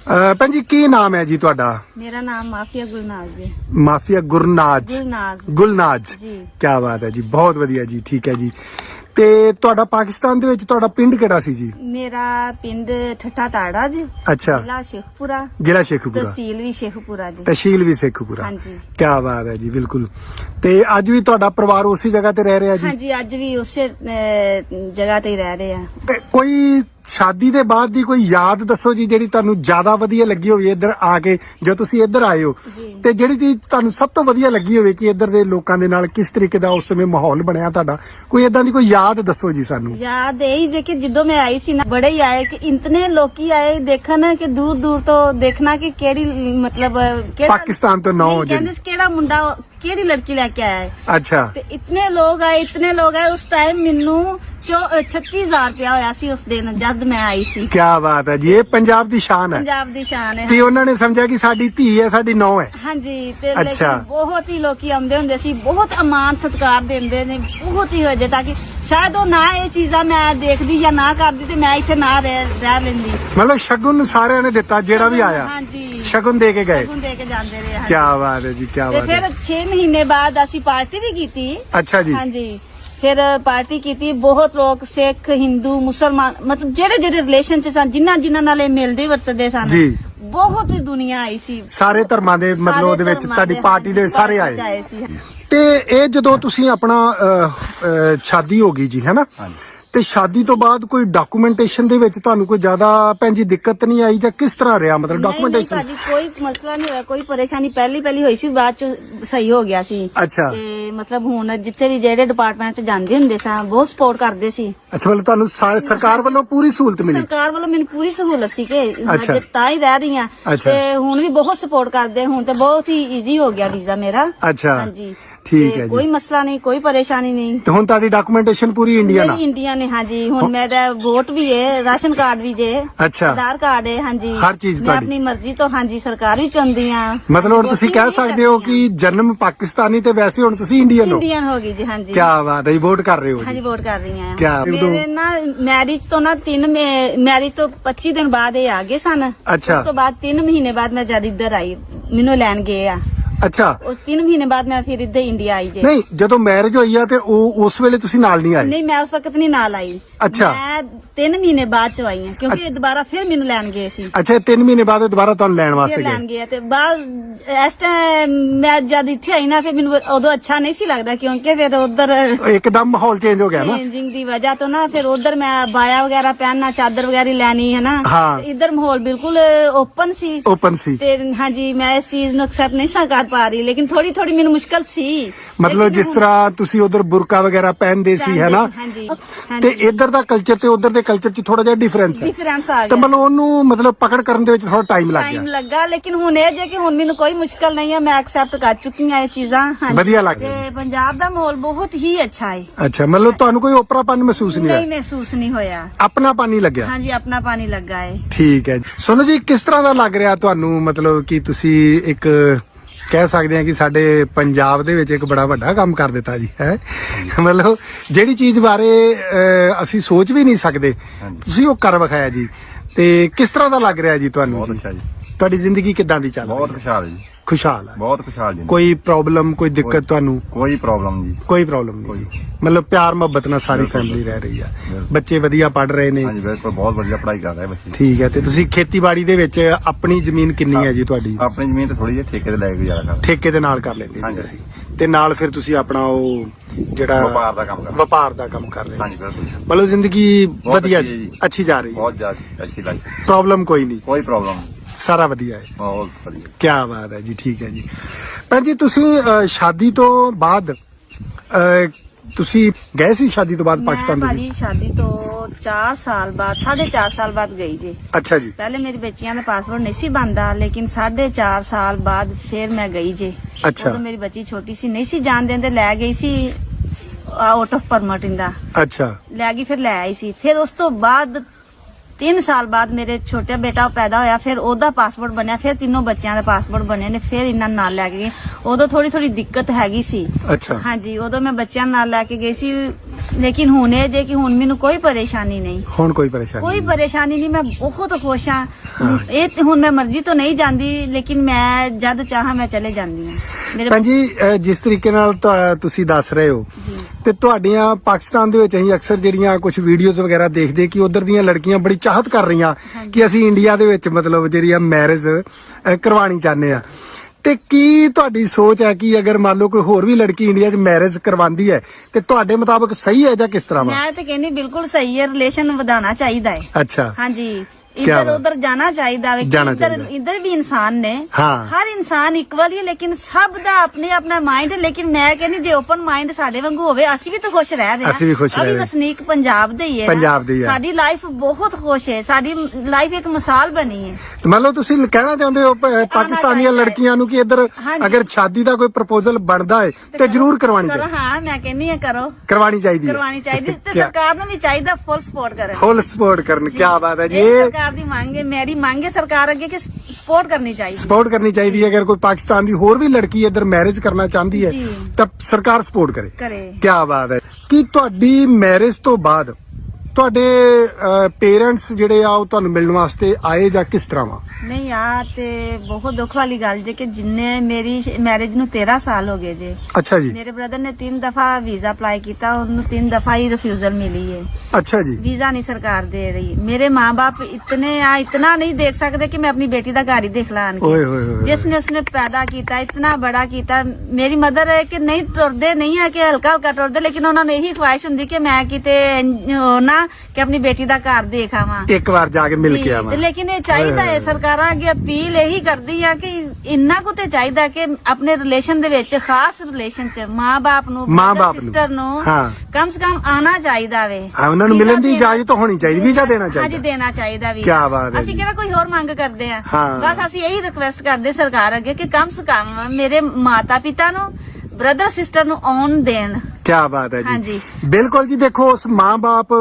ਅਹ ਭੈਣ ਜੀ ਕੀ ਨਾਮ ਹੈ ਜੀ ਤੁਹਾਡਾ? ਮੇਰਾ ਨਾਮ ਮਾਫੀਆ ਗੁਲਨਾਜ਼ ਜੀ ਮਾਫੀਆ ਗੁਰਨਾਜ। ਗੁਲਨਾਜ਼ ਗੁਲਨਾਜ ਜੀ। ਕੀ ਬਾਤ ਹੈ ਜੀ ਬਹੁਤ ਵਧੀਆ ਜੀ ਠੀਕ ਹੈ ਜੀ। ਤੇ ਤੁਹਾਡਾ ਪਾਕਿਸਤਾਨ ਦੇ ਵਿੱਚ ਤੁਹਾਡਾ ਪਿੰਡ ਕਿਹੜਾ ਸੀ ਜੀ? ਮੇਰਾ ਪਿੰਡ ਠੱਠਾ ਤਾੜਾ ਜੀ। ਅੱਛਾ। ਜ਼ਿਲ੍ਹਾ ਸ਼ੇਖਪੁਰਾ। ਜ਼ਿਲ੍ਹਾ ਸ਼ੇਖੂਪੁਰਾ। ਤਹਿਸੀਲ ਵੀ ਸ਼ੇਖਪੁਰਾ ਜੀ। ਤਹਿਸੀਲ ਵੀ ਸ਼ੇਖੂਪੁਰਾ। ਹਾਂਜੀ। ਕੀ ਬਾਤ ਹੈ ਜੀ ਬਿਲਕੁਲ। ਤੇ ਅੱਜ ਵੀ ਤੁਹਾਡਾ ਪਰਿਵਾਰ ਉਸੇ ਜਗ੍ਹਾ ਤੇ ਰਹਿ ਰਿਹਾ ਜੀ? ਹਾਂਜੀ ਅੱਜ ਵੀ ਉਸੇ ਅਹ, ਜਗ੍ਹਾ ਤੇ ਹੀ ਰਹਿ ਰਹੇ ਆ। ਤੇ ਕੋਈ ਸ਼ਾਦੀ ਦੇ ਬਾਅਦ ਦੀ ਕੋਈ ਯਾਦ ਦੱਸੋ ਜੀ ਜਿਹੜੀ ਤੁਹਾਨੂੰ ਜ਼ਿਆਦਾ ਵਧੀਆ ਲੱਗੀ ਹੋਵੇ ਇੱਧਰ ਆ ਕੇ ਜੋ ਤੁਸੀਂ ਇੱਧਰ ਆਏ ਹੋ। ਤੇ ਜਿਹੜੀ ਚੀਜ਼ ਤੁਹਾਨੂੰ ਸਭ ਤੋਂ ਵਧੀਆ ਲੱਗੀ ਹੋਵੇ ਕਿ ਇੱਧਰ ਦੇ ਲੋਕਾਂ ਦੇ ਨਾਲ ਕਿਸ ਤਰੀਕੇ ਦਾ ਉਸ ਸਮੇਂ ਮਾਹੌਲ ਬਣਿਆ ਤੁਹਾਡਾ ਕੋਈ ਇਦਾਂ ਦੀ ਕੋਈ ਯਾਦ ਦੱਸੋ ਜੀ ਸਾਨੂੰ? ਯਾਦ ਇਹ ਜੇ ਕਿ ਜਦੋਂ ਮੈਂ ਆਈ ਸੀ ਨਾ ਬੜੇ ਹੀ ਆਏ ਕਿ ਇੰਤਨੇ ਲੋਕੀ ਆਏ ਦੇਖਣ ਕਿ ਦੂਰ ਦੂਰ ਤੋਂ ਦੇਖਣਾ ਕਿ ਕਿਹੜੀ ਮਤਲਬ ਕਿਹੜਾ ਪਾਕਿਸਤਾਨ ਤੋਂ ਨੌ ਕਹਿੰਦੇ ਸੀ ਕਿਹੜਾ ਮੁੰਡਾ ਕਿਹੜੀ ਲੜਕੀ ਲੈ ਕੇ ਆਇਆ ਹੈ? ਅੱਛਾ। ਤੇ ਇਤਨੇ ਲੋਕ ਆਏ ਇਤਨੇ ਲੋਕ ਆਏ ਉਸ ਟਾਈਮ ਮੈਨੂੰ ਚੋ- ਅ, 36000 ਰੁਪਇਆ ਹੋਇਆ ਸੀ ਉਸ ਦਿਨ ਜਦ ਮੈਂ ਆਈ ਸੀ। ਕੀ ਬਾਤ ਹੈ ਜੀ ਇਹ ਪੰਜਾਬ ਦੀ ਸ਼ਾਨ ਹੈ। ਪੰਜਾਬ ਦੀ ਸ਼ਾਨ ਹੈ। ਤੇ ਉਹਨਾਂ ਨੇ ਸਮਝਿਆ ਕਿ ਸਾਡੀ ਧੀ ਹੈ ਸਾਡੀ ਨੌ ਹੈ। ਹਾਂਜੀ ਤੇ ਅੱਛਾ। ਲੇਕਿਨ ਬਹੁਤ ਹੀ ਲੋਕੀ ਆਉਂਦੇ ਹੁੰਦੇ ਸੀ ਬਹੁਤ ਅਮਾਨ ਸਤਿਕਾਰ ਦਿੰਦੇ ਨੇ ਬਹੁਤ ਹੀ ਵਜੇ ਤਾਂ ਕਿ ਸ਼ਾਇਦ ਉਹ ਨਾ ਇਹ ਚੀਜ਼ਾਂ ਮੈਂ ਦੇਖਦੀ ਜਾਂ ਨਾ ਕਰਦੀ ਤੇ ਮੈਂ ਇੱਥੇ ਨਾ ਰਹਿ ਰਹਿ ਲੈਂਦੀ। ਮਤਲਬ ਸ਼ਗੁਨ ਸਾਰਿਆਂ ਨੇ ਦਿੱਤਾ ਜਿਹੜਾ ਵੀ ਆਇਆ। ਹਾਂਜੀ। ਸ਼ਗੁਨ ਦੇ ਕੇ ਗਏ? ਸ਼ਗੁਨ ਦੇ ਕੇ ਜਾਂਦੇ ਰਹੇ ਹਾਂਜੀ। ਕੀ ਬਾਤ ਹੈ ਜੀ ਕੀ ਤੇ ਬਾਤ ਫਿਰ ਹੈ। 6 ਮਹੀਨੇ ਬਾਅਦ ਅਸੀਂ ਪਾਰਟੀ ਵੀ ਕੀਤੀ। ਅੱਛਾ ਜੀ। ਹਾਂਜੀ। ਫਿਰ ਪਾਰਟੀ ਕੀਤੀ ਬਹੁਤ ਲੋਕ ਸਿੱਖ ਹਿੰਦੂ ਮੁਸਲਮਾਨ ਮਤਲਬ ਜਿਹੜੇ ਜਿਹੜੇ ਰਿਲੇਸ਼ਨ ਚ ਸਨ ਜਿਨ੍ਹਾਂ ਜਿਨ੍ਹਾਂ ਨਾਲ ਇਹ ਮਿਲਦੇ ਵਰਤਦੇ ਸਨ ਜੀ। ਬਹੁਤ ਹੀ ਦੁਨੀਆ ਆਈ ਸੀ। ਸਾਰੇ ਧਰਮਾਂ ਦੇ ਮਤਲਬ ਸਾਰੇ ਉਹਦੇ ਵਿੱਚ ਧਰਮਾਂ ਤੁਹਾਡੀ ਪਾਰਟੀ ਦੇ ਹਾਂਜੀ, ਸਾਰੇ ਪਾਰਟੀ ਚ ਆਏ ਸੀ। ਤੇ ਇਹ ਜਦੋਂ ਤੁਸੀਂ ਆਪਣਾ ਅਹ, ਅਹ, ਸ਼ਾਦੀ ਹੋ ਗਈ ਜੀ ਹੈਨਾ ਹਾਂਜੀ। ਤੇ ਸ਼ਾਦੀ ਤੋਂ ਬਾਅਦ ਕੋਈ ਡਾਕੂਮੈਂਟੇਸ਼ਨ ਦੇ ਵਿੱਚ ਤੁਹਾਨੂੰ ਕੋਈ ਜ਼ਿਆਦਾ ਭੈਣ ਜੀ ਦਿੱਕਤ ਨਹੀਂ ਆਈ ਜਾਂ ਕਿਸ ਤਰ੍ਹਾਂ ਰਿਹਾ? ਮਤਲਬ ਡਾਕੂਮੈਂਟੇਸ਼ਨ ਭਾਜੀ ਕੋਈ ਮਸਲਾ ਨਹੀਂ ਹੋਇਆ ਕੋਈ ਪਰੇਸ਼ਾਨੀ ਪਹਿਲੀ ਪਹਿਲੀ ਹੋਈ ਸੀ ਬਾਅਦ ਚ ਸਹੀ ਹੋ ਗਿਆ ਸੀ। ਅੱਛਾ। ਤੇ ਮਤਲਬ ਹੁਣ ਜਿੱਥੇ ਵੀ ਜਿਹੜੇ ਡਿਪਾਰਟਮੈਂਟ ਚ ਜਾਂਦੇ ਹੁੰਦੇ ਸਾਂ ਬਹੁਤ ਸਪੋਰਟ ਕਰਦੇ ਸੀ। ਅੱਛਾ ਮਤਲਬ ਤੁਹਾਨੂੰ ਸਾਰੇ ਸਰਕਾਰ ਵੱਲੋਂ ਪੂਰੀ ਸਹੂਲਤ ਮਿਲੀ? ਸਰਕਾਰ ਵੱਲੋਂ ਮੈਨੂੰ ਪੂਰੀ ਸਹੂਲਤ ਸੀ ਕਿ ਅੱਛਾ। ਅੱਜ ਤਾਂ ਹੀ ਰਹਿ ਰਹੀ ਹਾਂ ਅੱਛਾ। ਤੇ ਹੁਣ ਵੀ ਬਹੁਤ ਸਪੋਰਟ ਕਰਦੇ ਹੁਣ ਤੇ ਬਹੁਤ ਹੀ ਈਜ਼ੀ ਹੋ ਗਿਆ ਵੀਜ਼ਾ ਮੇਰਾ। ਅੱਛਾ। ਹਾਂਜੀ। ਠੀਕ ਹੈ ਕੋਈ ਜੀ ਮਸਲਾ ਨਹੀਂ ਕੋਈ ਪਰੇਸ਼ਾਨੀ ਨਹੀਂ। ਤੇ ਹੁਣ ਤੁਹਾਡੀ ਡਾਕੂਮੈਂਟੇਸ਼ਨ ਪੂਰੀ ਇੰਡੀਅਨ ਆ ਮੇਰੀ ਇੰਡੀਆ ਨੇ ਹਾਂਜੀ। ਹੁਣ ਮੇਰਾ ਵੋਟ ਵੀ ਹੈ ਰਾਸ਼ਨ ਕਾਰਡ ਵੀ ਜੇ ਅੱਛਾ। ਆਧਾਰ ਕਾਰਡ ਹੈ ਹਾਂਜੀ। ਹਰ ਚੀਜ਼ ਮੈਂ ਤੁਹਾਡੀ। ਆਪਣੀ ਮਰਜ਼ੀ ਤੋਂ ਹਾਂਜੀ ਸਰਕਾਰ ਵੀ ਚੁਣਦੀ ਆ। ਮਤਲਬ ਹੁਣ ਤੁਸੀਂ ਕਹਿ ਸਕਦੇ ਹੋ ਕਿ ਜਨਮ ਪਾਕਿਸਤਾਨੀ ਤੇ ਵੈਸੇ ਹੁਣ ਤੁਸੀਂ ਇੰਡੀਅਨ ਹੋ। ਇੰਡੀਅਨ ਹੋ ਗਈ ਜੀ ਹਾਂਜੀ। ਕੀ ਬਾਤ ਹੈ ਜੀ ਵੋਟ ਕਰ ਰਹੇ ਹੋ ਹਾਂਜੀ ਜੀ ਵੋਟ ਕਰ ਰਹੀ ਆ। ਕਿਆ- ਮੇਰੇ ਨਾ ਮੈਰਿਜ ਤੋਂ ਨਾ 3 ਮੈਰਿਜ ਤੋਂ 25 ਦਿਨ ਬਾਅਦ ਇਹ ਆ ਗਏ ਸਨ। ਅੱਛਾ। ਉਸ ਤੋਂ ਬਾਅਦ 3 ਮਹੀਨੇ ਬਾਅਦ ਮੈਂ ਜਦ ਇੱਧਰ ਆਈ ਮੈਨੂੰ ਲੈਣ ਗਏ ਆ। ਅੱਛਾ। ਉਸ 3 ਮਹੀਨੇ ਬਾਅਦ ਮੈਂ ਫਿਰ ਇੱਧਰ ਇੰਡੀਆ ਆਈ ਜੇ। ਨਹੀਂ ਜਦੋਂ ਮੈਰਿਜ ਹੋਈ ਆ ਤੇ ਉਹ ਉਸ ਵੇਲੇ ਤੁਸੀਂ ਨਾਲ ਨਹੀਂ ਆਏ? ਨਹੀਂ ਮੈਂ ਉਸ ਵਕਤ ਨਹੀਂ ਨਾਲ ਆਈ। ਅੱਛਾ। ਮੈਂ 3 ਮਹੀਨੇ ਬਾਅਦ ਚ ਆਈ ਹਾਂ ਕਿਉਂਕਿ ਇਹ ਦੁਬਾਰਾ ਫਿਰ ਮੈਨੂੰ ਲੈਣ ਗਏ ਸੀ। ਅੱਛਾ 3 ਮਹੀਨੇ ਬਾਅਦ ਦੁਬਾਰਾ ਤੁਹਾਨੂੰ ਲੈਣ ਫਿਰ ਵਾਸਤੇ ਲੈਣ ਗਏ ਗਏ ਤੇ ਬਾਅਦ ਇਸ ਟਾਈਮ ਮੈਂ ਜਦ ਇੱਥੇ ਆਈ ਨਾ ਫਿਰ ਮੈਨੂੰ ਉਦੋਂ ਅੱਛਾ ਨਹੀਂ ਸੀ ਲੱਗਦਾ ਕਿਉਂਕਿ ਫਿਰ ਉਧਰ ਇੱਕਦਮ ਮਾਹੌਲ ਚੇਂਜ ਹੋ ਗਿਆ ਨਾ। ਚੇਂਜਿੰਗ ਦੀ ਵਜ੍ਹਾ ਤੋਂ ਨਾ ਫਿਰ ਉਧਰ ਮੈਂ ਬਾਇਆ ਵਗੈਰਾ ਪਹਿਨਣਾ ਚਾਦਰ ਵਗੈਰਾ ਲੈਣੀ ਹੈ ਨਾ। ਹਾਂ। ਇੱਧਰ ਮਾਹੌਲ ਬਿਲਕੁਲ ਓਪਨ ਸੀ। ਓਪਨ ਸੀ। ਤੇ ਹਾਂਜੀ ਮੈਂ ਇਸ ਚੀਜ਼ ਨੂੰ ਐਕਸੈਪਟ ਨਹੀਂ ਸਾਂ ਕਰ ਪਾ ਰਹੀ ਲੇਕਿਨ ਥੋੜੀ ਥੋੜੀ ਮੈਨੂੰ ਮੁਸ਼ਕਲ ਸੀ। ਮਤਲਬ ਜਿਸ ਤਰ੍ਹਾਂ ਤੁਸੀਂ ਉਧਰ ਬੁਰਕਾ ਵਗੈਰਾ ਪਹਿਨਦੇ ਸੀ ਹੈ ਨਾ ਹਾਂਜੀ ਤੇ ਇੱਧਰ ਦਾ ਕਲਚਰ ਤੇ ਉਧਰ ਦੇ ਕਲਚਰ 'ਚ ਥੋੜਾ ਜਿਹਾ ਡਿਫਰੈਂਸ ਹੈ। ਡਿਫਰੈਂਸ ਆ ਤੇ ਗਿਆ। ਮਤਲਬ ਉਹਨੂੰ ਮਤਲਬ ਪਕੜ ਕਰਨ ਦੇ ਵਿੱਚ ਥੋੜਾ ਟਾਈਮ ਲੱਗ ਟਾਈਮ ਗਿਆ ਲੱਗਾ ਲੇਕਿਨ ਹੁਣ ਇਹ ਜੇ ਕਿ ਹੁਣ ਮੈਨੂੰ ਕੋਈ ਮੁਸ਼ਕਲ ਨਹੀਂ ਹੈ ਮੈਂ ਐਕਸੈਪਟ ਕਰ ਚੁੱਕੀ ਹਾਂ ਇਹ ਚੀਜ਼ਾਂ। ਹਾਂਜੀ। ਵਧੀਆ ਲੱਗ ਗਿਆ। ਤੇ ਪੰਜਾਬ ਦਾ ਮਾਹੌਲ ਬਹੁਤ ਹੀ ਅੱਛਾ ਹੈ। ਅੱਛਾ ਮਤਲਬ ਤੁਹਾਨੂੰ ਕੋਈ ਓਪਰਾਪਨ ਮਹਿਸੂਸ ਨਹੀਂ ਨਹੀਂ ਹੋਇਆ ਮਹਿਸੂਸ ਨਹੀਂ ਹੋਇਆ। ਆਪਣਾ ਪਾਣੀ ਲੱਗਿਆ? ਹਾਂਜੀ ਆਪਣਾ ਪਾਣੀ ਲੱਗਾ ਹੈ। ਠੀਕ ਹੈ ਜੀ। ਸੋਨੂ ਜੀ ਕਿਸ ਤਰ੍ਹਾਂ ਦਾ ਲੱਗ ਰਿਹਾ ਤੁਹਾਨੂੰ? ਮਤਲਬ ਕਿ ਤੁਸੀਂ ਇੱਕ ਕਹਿ ਸਕਦੇ ਆ ਕਿ ਸਾਡੇ ਪੰਜਾਬ ਦੇ ਵਿੱਚ ਇੱਕ ਬੜਾ ਵੱਡਾ ਕੰਮ ਕਰ ਦਿੱਤਾ ਜੀ ਹੈ। ਮਤਲਬ ਜਿਹੜੀ ਚੀਜ਼ ਬਾਰੇ ਅਸੀਂ ਸੋਚ ਵੀ ਨਹੀਂ ਸਕਦੇ ਤੁਸੀਂ ਉਹ ਕਰ ਵਿਖਾਇਆ ਜੀ। ਤੇ ਕਿਸ ਤਰ੍ਹਾਂ ਦਾ ਲੱਗ ਰਿਹਾ ਜੀ ਤੁਹਾਨੂੰ ਬਹੁਤ ਜੀ? ਤੁਹਾਡੀ ਜ਼ਿੰਦਗੀ ਕਿੱਦਾਂ ਦੀ ਚੱਲ ਬਹੁਤ ਰਹੀ ਹੈ? ਖੁਸ਼ਹਾਲ ਜੀ। ਖੁਸ਼ਹਾਲ ਹੈ ਬਹੁਤ ਖੁਸ਼ਹਾਲ ਜੀ। ਕੋਈ ਪ੍ਰੋਬਲਮ ਕੋਈ ਦਿੱਕਤ ਤੁਹਾਨੂੰ? ਕੋਈ ਪ੍ਰੋਬਲਮ ਜੀ। ਕੋਈ ਪ੍ਰੋਬਲਮ ਨਹੀਂ। ਜੀ। ਮਤਲਬ ਪਿਆਰ ਮੁਹੱਬਤ ਨਾਲ ਸਾਰੀ ਫੈਮਿਲੀ ਰਹਿ ਰਹੀ ਆ। ਬੱਚੇ ਵਧੀਆ ਪੜ ਰਹੇ ਨੇ। ਹਾਂਜੀ ਬਿਲਕੁਲ ਬਹੁਤ ਵਧੀਆ ਪੜ੍ਹਾਈ ਕਰ ਰਹੇ ਬੱਚੇ। ਠੀਕ ਹੈ ਤੇ ਤੁਸੀਂ ਖੇਤੀਬਾੜੀ ਦੇ ਵਿੱਚ ਆਪਣੀ ਜ਼ਮੀਨ ਕਿੰਨੀ ਹੈ ਜੀ ਤੁਹਾਡੀ? ਆਪਣੀ ਜ਼ਮੀਨ ਤੇ ਥੋੜੀ ਜਿਹੀ ਠੇਕੇ ਤੇ ਲੈ ਕੇ ਗੁਜ਼ਾਰਾ ਕਰਦੇ। ਠੇਕੇ ਦੇ ਨਾਲ ਕਰ ਲੈਂਦੇ ਜੀ ਹਾਂਜੀ। ਤੇ ਨਾਲ ਫਿਰ ਤੁਸੀਂ ਆਪਣਾ ਉਹ ਜਿਹੜਾ ਵਪਾਰ ਦਾ ਕੰਮ ਕਰਦੇ। ਵਪਾਰ ਦਾ ਕੰਮ ਕਰ ਰਹੇ ਹੋ। ਹਾਂਜੀ ਬਿਲਕੁਲ ਮਤਲਬ ਜ਼ਿੰਦਗੀ ਵਧੀਆ ਅੱਛੀ ਹੈ ਜੀ। ਅੱਛੀ ਜਾ ਰਹੀ ਹੈ। ਬਹੁਤ ਜ਼ਿਆਦਾ ਅੱਛੀ ਲੱਗ ਪ੍ਰੋਬਲਮ ਕੋਈ ਨਹੀਂ। ਕੋਈ ਪ੍ਰੋਬਲਮ ਨਹੀਂ। ਸਾਰਾ ਵਧੀਆ ਹੈ। ਬਹੁਤ ਵਧੀਆ। ਕੀ ਬਾਤ ਹੈ ਜੀ ਠੀਕ ਹੈ ਜੀ। ਭੈਣ ਜੀ ਤੁਸੀਂ ਅਹ, ਸ਼ਾਦੀ ਤੋਂ ਬਾਅਦ ਅਹ, ਤੁਸੀਂ ਗਏ ਸੀ ਸ਼ਾਦੀ ਤੋਂ ਬਾਅਦ ਮੈਂ ਪਾਕਿਸਤਾਨ ਦੇ ਭਾਜੀ ਸ਼ਾਦੀ ਤੋਂ 4 ਸਾਲ ਬਾਅਦ 4.5 ਸਾਲ ਬਾਅਦ ਗਈ ਜੀ। ਅੱਛਾ ਜੀ। ਪਹਿਲੇ ਮੇਰੀ ਬੱਚੀਆਂ ਦਾ ਪਾਸਪੋਰਟ ਨਹੀਂ ਸੀ ਬਣਦਾ ਲੇਕਿਨ 4.5 ਸਾਲ ਬਾਅਦ ਫਿਰ ਮੈਂ ਗਈ ਜੇ। ਅੱਛਾ। ਉਦੋਂ ਮੇਰੀ ਬੱਚੀ ਛੋਟੀ ਸੀ ਨਹੀਂ ਸੀ ਜਾਣ ਦਿੰਦੇ ਲੈ ਗਈ ਸੀ ਆਊਟ ਆਫ ਪਰਮਿਟ ਇੰਦਾ। ਅੱਛਾ। ਲੈ ਗਈ ਫਿਰ ਲੈ ਆਈ ਸੀ। ਫਿਰ ਉਸ ਤੋਂ ਬਾਅਦ 3 ਸਾਲ ਬਾਅਦ ਮੇਰੇ ਛੋਟਾ ਬੇਟਾ ਪੈਦਾ ਹੋਇਆ ਫਿਰ ਉਹਦਾ ਪਾਸਪੋਰਟ ਬਣਿਆ ਫਿਰ ਤਿੰਨੋਂ ਬੱਚਿਆਂ ਦੇ ਪਾਸਪੋਰਟ ਬਣੇ ਨੇ ਫਿਰ ਇਹਨਾਂ ਨਾਲ ਲੈ ਕੇ ਗਈ ਉਦੋਂ ਥੋੜੀ ਥੋੜੀ ਦਿੱਕਤ ਹੈਗੀ ਸੀ। ਅੱਛਾ। ਹਾਂਜੀ ਉਦੋਂ ਮੈਂ ਬੱਚਿਆਂ ਨਾਲ ਲੈ ਕੇ ਗਈ ਸੀ ਲੇਕਿਨ ਹੁਣ ਇਹ ਜੇ ਕਿ ਹੁਣ ਮੈਨੂੰ ਕੋਈ ਪਰੇਸ਼ਾਨੀ ਨਹੀਂ। ਹੁਣ ਕੋਈ ਪਰੇਸ਼ਾਨੀ ਕੋਈ ਪਰੇਸ਼ਾਨੀ ਨਹੀਂ ਮੈਂ ਬਹੁਤ ਖੁਸ਼ ਹਾਂ। ਇਹ ਤੇ ਹੁਣ ਮੈਂ ਮਰਜ਼ੀ ਤੋਂ ਨਹੀਂ ਜਾਂਦੀ ਲੇਕਿਨ ਮੈਂ ਜਦ ਚਾਹਾਂ ਮੈਂ ਚਲੇ ਜਾਂਦੀ ਹਾਂ। ਮੇਰੇ ਭੈਣ ਜੀ ਜਿਸ ਤਰੀਕੇ ਨਾਲ ਤੁਹਾ- ਤੁਸੀਂ ਦੱਸ ਰਹੇ ਹੋ। ਤੇ ਤੁਹਾਡੀਆਂ ਪਾਕਿਸਤਾਨ ਦੇ ਵਿੱਚ ਅਸੀਂ ਅਕਸਰ ਜਿਹੜੀਆਂ ਕੁਝ ਵੀਡੀਓਜ਼ ਵਗੈਰਾ ਦੇਖਦੇ ਕਿ ਉਧਰ ਦੀਆਂ ਲੜਕੀਆਂ ਬੜੀ ਚਾਹਤ ਕਰ ਰਹੀਆਂ ਕਿ ਅਸੀਂ ਇੰਡੀਆ ਦੇ ਵਿੱਚ ਮਤਲਬ ਜਿਹੜੀ ਆ ਮੈਰਿਜ ਕਰਵਾਣੀ ਚਾਹੁੰਦੇ ਆ ਤੇ ਕੀ ਤੁਹਾਡੀ ਸੋਚ ਹੈ ਕਿ ਅਗਰ ਮੰਨ ਲਓ ਕੋਈ ਹੋਰ ਵੀ ਲੜਕੀ ਇੰਡੀਆ 'ਚ ਮੈਰਿਜ ਕਰਵਾਉਂਦੀ ਹੈ ਤੇ ਤੁਹਾਡੇ ਮੁਤਾਬਕ ਸਹੀ ਹੈ ਜਾਂ ਕਿਸ ਤਰ੍ਹਾਂ ਵਾ? ਮੈਂ ਤੇ ਕਹਿੰਦੀ ਬਿਲਕੁਲ ਸਹੀ ਹੈ ਰਿਲੇਸ਼ਨ ਵਧਾਣਾ ਚਾਹੀਦਾ ਹੈ। ਅੱਛਾ। ਹਾਂਜੀ। ਇੱਧਰ। ਉਧਰ ਜਾਣਾ ਚਾਹੀਦਾ ਵੇ ਇੱਧਰ। ਇੱਧਰ ਵੀ ਇਨਸਾਨ ਨੇ। ਹਰ ਇਨਸਾਨ ਇਕੁਅਲ ਹੀ ਲੇਕਿਨ ਸਭ ਦਾ ਆਪਣੇ ਆਪਣਾ ਮਾਈਂਡ ਹੈ ਲੇਕਿਨ ਮੈਂ ਕਹਿੰਦੀ ਜੇ ਓਪਨ ਮਾਈਂਡ ਸਾਡੇ ਵਾਂਗੂ ਹੋਵੇ ਅਸੀਂ ਵੀ ਤਾਂ ਖੁਸ਼ ਰਹਿ ਰਹੇ ਹਾਂ ਅਸੀਂ ਵੀ ਖੁਸ਼ ਰਹਿ ਰਹੇ ਹਾਂ। ਵਸਨੀਕ ਪੰਜਾਬ ਦੇ ਹੀ ਹੈ। ਪੰਜਾਬ ਦੇ ਹੀ ਹੈ। ਸਾਡੀ ਲਾਈਫ ਬਹੁਤ ਖੁਸ਼ ਹੈ ਸਾਡੀ ਲਾਈਫ ਇੱਕ ਮਿਸਾਲ ਬਣੀ ਹੈ ਤੇ ਮੰਨ ਲਓ ਤੁਸੀਂ ਕਹਿਣਾ ਚਾਹੁੰਦੇ ਹੋ ਪਾਕਿਸਤਾਨੀਆਂ। ਲੜਕੀਆਂ ਨੂੰ ਕਿ ਇੱਧਰ। ਅਗਰ ਸ਼ਾਦੀ ਦਾ ਕੋਈ ਪ੍ਰਪੋਜ਼ਲ ਬਣਦਾ ਹੈ ਤੇ ਜ਼ਰੂਰ ਕਰਵਾਣੀ ਕਰੋ ਚਾਹੀਦੀ ਹਾਂ ਮੈਂ ਕਹਿੰਦੀ ਹਾਂ ਕਰੋ ਕਰਵਾਣੀ ਚਾਹੀਦੀ ਹੈ ਕਰਵਾਣੀ ਚਾਹੀਦੀ ਤੇ ਸਰਕਾਰ ਨੂੰ ਵੀ ਚਾਹੀਦਾ ਫੁੱਲ ਸਪੋਰਟ ਕਰਨ ਫੁੱਲ ਸਪੋਰਟ ਕਰਨ ਕੀ ਬਾਤ ਹੈ ਜੀ ਸਰਕਾਰ ਦੀ ਮੰਗ ਹੈ ਮੇਰੀ ਮੰਗ ਹੈ ਸਰਕਾਰ ਅੱਗੇ ਕਿ ਸਪੋਰਟ ਕਰਨੀ ਚਾਹੀਦੀ ਸਪੋਰਟ ਕਰਨੀ ਚਾਹੀਦੀ ਹੈ ਅਗਰ ਕੋਈ ਪਾਕਿਸਤਾਨ ਦੀ ਹੋਰ ਵੀ ਲੜਕੀ ਇੱਧਰ ਮੈਰਿਜ ਕਰਨਾ ਚਾਹੁੰਦੀ ਹੈ ਜੀ। ਤਾਂ ਸਰਕਾਰ ਸਪੋਰਟ ਕਰੇ। ਕਰੇ। ਕੀ ਬਾਤ ਹੈ। ਕਿ ਤੁਹਾਡੀ ਮੈਰਿਜ ਤੋਂ ਬਾਅਦ ਤੁਹਾਡੇ ਪੇਰੈਂਟਸ ਜਿਹੜੇ ਆ ਉਹ ਤੁਹਾਨੂੰ ਮਿਲਣ ਵਾਸਤੇ ਆਏ ਜਾਂ ਕਿਸ ਤਰ੍ਹਾਂ ਵਾ? ਨਹੀਂ ਆ ਤੇ ਬਹੁਤ ਦੁੱਖ ਵਾਲੀ ਗੱਲ ਜੇ ਕਿ ਜਿੰਨੇ ਮੇਰੀ ਮੈਰਿਜ ਨੂੰ 13 ਸਾਲ ਹੋ ਗਏ ਜੇ। ਅੱਛਾ ਜੀ। ਮੇਰੇ ਬ੍ਰਦਰ ਨੇ ਤਿੰਨ ਦਫਾ ਵੀਜ਼ਾ ਅਪਲਾਈ ਕੀਤਾ ਉਹਨੂੰ ਤਿੰਨ ਦਫਾ ਹੀ ਰਿਫਿਊਜ਼ਲ ਮਿਲੀ ਹੈ ਅੱਛਾ ਜੀ। ਵੀਜ਼ਾ ਨਹੀਂ ਸਰਕਾਰ ਦੇ ਰਹੀ। ਮੇਰੇ ਮਾਪੇ ਇਤਨੇ ਆ ਇਤਨਾ ਨਹੀਂ ਦੇਖ ਸਕਦੇ ਕਿ ਮੈਂ ਆਪਣੀ ਬੇਟੀ ਦਾ ਘਰ ਹੀ ਦੇਖ ਲਾਂ ਆਣ ਕੇ। ਓਏ ਹੋਏ ਹੋਏ ਜਿਸ ਨੇ ਉਸਨੇ ਪੈਦਾ ਕੀਤਾ ਇਤਨਾ ਬੜਾ ਕੀਤਾ। ਮੇਰੀ ਮਦਰ ਹੈ ਕਿ ਨਹੀਂ ਟੁਰਦੇ ਨਹੀਂ ਹੈ ਕਿ ਹਲਕਾ ਹਲਕਾ ਟੁਰਦੇ ਲੇਕਿਨ ਉਹਨਾਂ ਨੂੰ ਇਹੀ ਖੁਆਇਸ਼ ਹੁੰਦੀ ਕਿ ਮੈਂ ਕਿਤੇ ਇੰਝ ਨਾ ਕਿ ਆਪਣੀ ਬੇਟੀ ਦਾ ਘਰ ਦੇਖ ਆਵਾਂ ਇੱਕ ਵਾਰ ਜਾ ਕੇ ਮਿਲ ਕੇ ਆਵਾਂ ਲੇਕਿਨ ਇਹ ਚਾਹੀਦਾ ਹੈ ਸਰਕਾਰਾਂ ਅੱਗੇ ਅਪੀਲ ਇਹੀ ਕਰਦੀ ਆ ਕਿ ਇੰਨਾ ਕੁ ਤੇ ਚਾਹੀਦਾ ਕਿ ਆਪਣੇ ਰਿਲੇਸ਼ਨ ਦੇ ਵਿੱਚ ਖਾਸ ਰਿਲੇਸ਼ਨ ਚ ਮਾਂ-ਬਾਪ ਨੂੰ। ਸਿਸਟਰ ਨੂੰ ਹਾਂ। ਕਮ ਸੇ ਕਮ ਆਣਾ ਚਾਹੀਦਾ ਵੇ ਹਾਂ, ਉਹਨਾਂ ਨੂੰ ਮਿਲਣ ਦੀ ਇਜਾਜ਼ਤ ਹੋਣੀ ਚਾਹੀਦੀ ਵੀਜ਼ਾ ਦੇਣਾ ਹਾਂਜੀ ਚਾਹੀਦਾ ਦੇਣਾ ਚਾਹੀਦਾ ਵੀ ਕਿਆ ਬਾਤ ਹੈ ਅਸੀਂ। ਕਿਹੜਾ ਕੋਈ ਹੋਰ ਮੰਗ ਕਰਦੇ ਆ। ਬਸ ਅਸੀਂ ਇਹੀ ਰਿਕਵੈਸਟ ਕਰਦੇ ਸਰਕਾਰ ਅੱਗੇ ਕਿ ਕਮ ਸੇ ਕਮ ਮੇਰੇ ਮਾਤਾ ਪਿਤਾ ਨੂੰ ਬ੍ਰਦਰ ਸਿਸਟਰ ਨੂੰ ਆਉਣ ਦੇਣ ਕੀ ਬਾਤ ਹੈ ਜੀ ਹਾਂਜੀ। ਬਿਲਕੁਲ ਜੀ ਦੇਖੋ ਉਸ ਮਾਂ-ਬਾਪ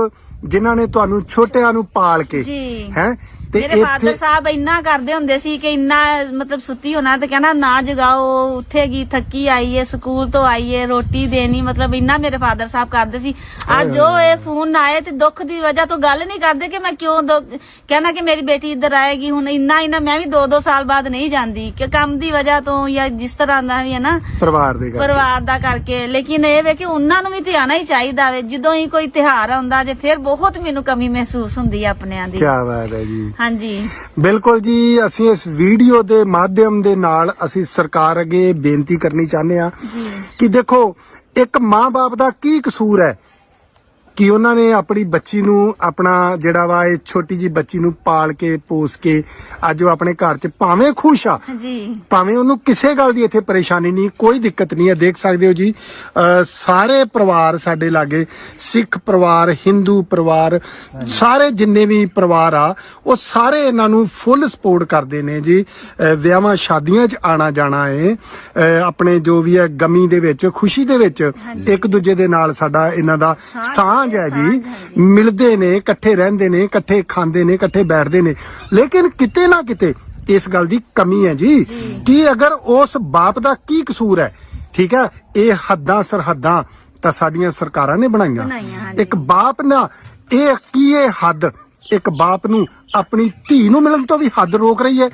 ਜਿਨ੍ਹਾਂ ਨੇ ਤੁਹਾਨੂੰ ਛੋਟਿਆਂ ਨੂੰ ਪਾਲ ਕੇ ਜੀ। ਹੈ ਮੇਰੇ ਫਾਦਰ ਸਾਹਿਬ ਇੰਨਾ ਕਰਦੇ ਹੁੰਦੇ ਸੀ ਕਿ ਇੰਨਾ ਮਤਲਬ ਸੁੱਤੀ ਹੋਣਾ ਤੇ ਕਹਿਣਾ ਨਾ ਜਗਾਓ ਉੱਠੇਗੀ ਥੱਕੀ ਆਈ ਏ ਸਕੂਲ ਤੋਂ ਆਈ ਏ ਰੋਟੀ ਦੇਣੀ ਮਤਲਬ ਇੰਨਾ ਮੇਰੇ ਫਾਦਰ ਸਾਹਿਬ ਕਰਦੇ ਸੀ। ਅੱਜ ਜੋ ਇਹ ਫੋਨ ਆਏ ਤੇ ਦੁੱਖ ਦੀ ਵਜ੍ਹਾ ਤੋਂ ਗੱਲ ਨਹੀਂ ਕਰਦੇ ਕਿ ਮੈਂ ਕਿਉਂ ਕਹਿਣਾ ਕਿ ਮੇਰੀ ਬੇਟੀ ਇੱਧਰ ਆਏਗੀ ਹੁਣ ਇੰਨਾ ਇੰਨਾ ਮੈਂ ਵੀ 2-2 ਸਾਲ ਬਾਅਦ ਨਹੀਂ ਜਾਂਦੀ ਕਿ ਕੰਮ ਦੀ ਵਜ੍ਹਾ ਤੋਂ ਜਾਂ ਜਿਸ ਤਰ੍ਹਾਂ ਦਾ ਵੀ ਹੈ ਨਾ ਪਰਿਵਾਰ ਦੇ ਪਰਿਵਾਰ ਦਾ ਕਰਕੇ। ਲੇਕਿਨ ਇਹ ਵੇ ਕਿ ਉਹਨਾਂ ਨੂੰ ਵੀ ਤੇ ਆਣਾ ਹੀ ਚਾਹੀਦਾ ਵੇ ਜਦੋਂ ਹੀ ਕੋਈ ਤਿਹਾਰ ਆਉਂਦਾ ਜੇ ਫਿਰ ਬਹੁਤ ਮੈਨੂੰ ਕਮੀ ਮਹਿਸੂਸ ਹੁੰਦੀ ਹੈ ਆਪਣਿਆਂ ਦੀ। ਕੀ ਬਾਤ ਹੈ ਜੀ। ਹਾਂਜੀ। ਬਿਲਕੁਲ ਜੀ ਅਸੀਂ ਇਸ ਵੀਡੀਓ ਦੇ ਮਾਧਿਅਮ ਦੇ ਨਾਲ ਅਸੀਂ ਸਰਕਾਰ ਅੱਗੇ ਬੇਨਤੀ ਕਰਨੀ ਚਾਹੁੰਦੇ ਆ ਕਿ ਦੇਖੋ ਇੱਕ ਮਾਂ-ਬਾਪ ਦਾ ਕੀ ਕਸੂਰ ਹੈ? ਕਿ ਉਹਨਾਂ ਨੇ ਆਪਣੀ ਬੱਚੀ ਨੂੰ ਆਪਣਾ ਜਿਹੜਾ ਵਾ ਇਹ ਛੋਟੀ ਜੀ ਬੱਚੀ ਨੂੰ ਪਾਲ ਕੇ ਪੋਸ ਕੇ ਅੱਜ ਉਹ ਆਪਣੇ ਘਰ 'ਚ ਭਾਵੇਂ ਖੁਸ਼ ਆ ਜੀ। ਭਾਵੇਂ ਉਹਨੂੰ ਕਿਸੇ ਗੱਲ ਦੀ ਇੱਥੇ ਪਰੇਸ਼ਾਨੀ ਨਹੀਂ ਕੋਈ ਦਿੱਕਤ ਨਹੀਂ ਹੈ ਦੇਖ ਸਕਦੇ ਹੋ ਜੀ ਸਾਰੇ ਪਰਿਵਾਰ ਸਾਡੇ ਲਾਗੇ ਸਿੱਖ ਪਰਿਵਾਰ ਹਿੰਦੂ ਪਰਿਵਾਰ ਸਾਰੇ ਜਿੰਨੇ ਵੀ ਪਰਿਵਾਰ ਆ ਉਹ ਸਾਰੇ ਇਹਨਾਂ ਨੂੰ ਫੁੱਲ ਸਪੋਰਟ ਕਰਦੇ ਨੇ ਜੀ। ਵਿਆਹਾਂ ਸ਼ਾਦੀਆਂ 'ਚ ਆਣਾ ਜਾਣਾ ਅਹ ਆਪਣੇ ਜੋ ਵੀ ਹੈ ਗਮੀ ਦੇ ਵਿੱਚ ਖੁਸ਼ੀ ਦੇ ਵਿੱਚ ਇੱਕ ਦੂਜੇ ਦੇ ਨਾਲ ਸਾਡਾ ਇਹਨਾਂ ਦਾ ਸਾਂਝ ਹੈ ਜੀ। ਮਿਲਦੇ ਨੇ ਇਕੱਠੇ ਰਹਿੰਦੇ ਨੇ ਇਕੱਠੇ ਖਾਂਦੇ ਨੇ ਇਕੱਠੇ ਬੈਠਦੇ ਨੇ। ਲੇਕਿਨ ਕਿਤੇ ਨਾ ਕਿਤੇ ਇਸ ਗੱਲ ਦੀ ਕਮੀ ਹੈ ਜੀ ਕਿ ਅਗਰ ਉਸ ਬਾਪ ਦਾ ਕੀ ਕਸੂਰ ਹੈ ਠੀਕ ਹੈ ਇਹ ਹੱਦਾਂ ਸਰਹੱਦਾਂ ਤਾਂ ਸਾਡੀਆਂ ਸਰਕਾਰਾਂ ਨੇ ਬਣਾਈਆਂ। ਇੱਕ ਬਾਪ ਨਾ ਇਹ ਕੀ ਇਹ ਹੱਦ? ਇੱਕ ਬਾਪ ਨੂੰ ਆਪਣੀ ਧੀ ਨੂੰ ਮਿਲਣ ਤੋਂ ਵੀ ਹੱਦ ਰੋਕ ਰਹੀ ਹੈ।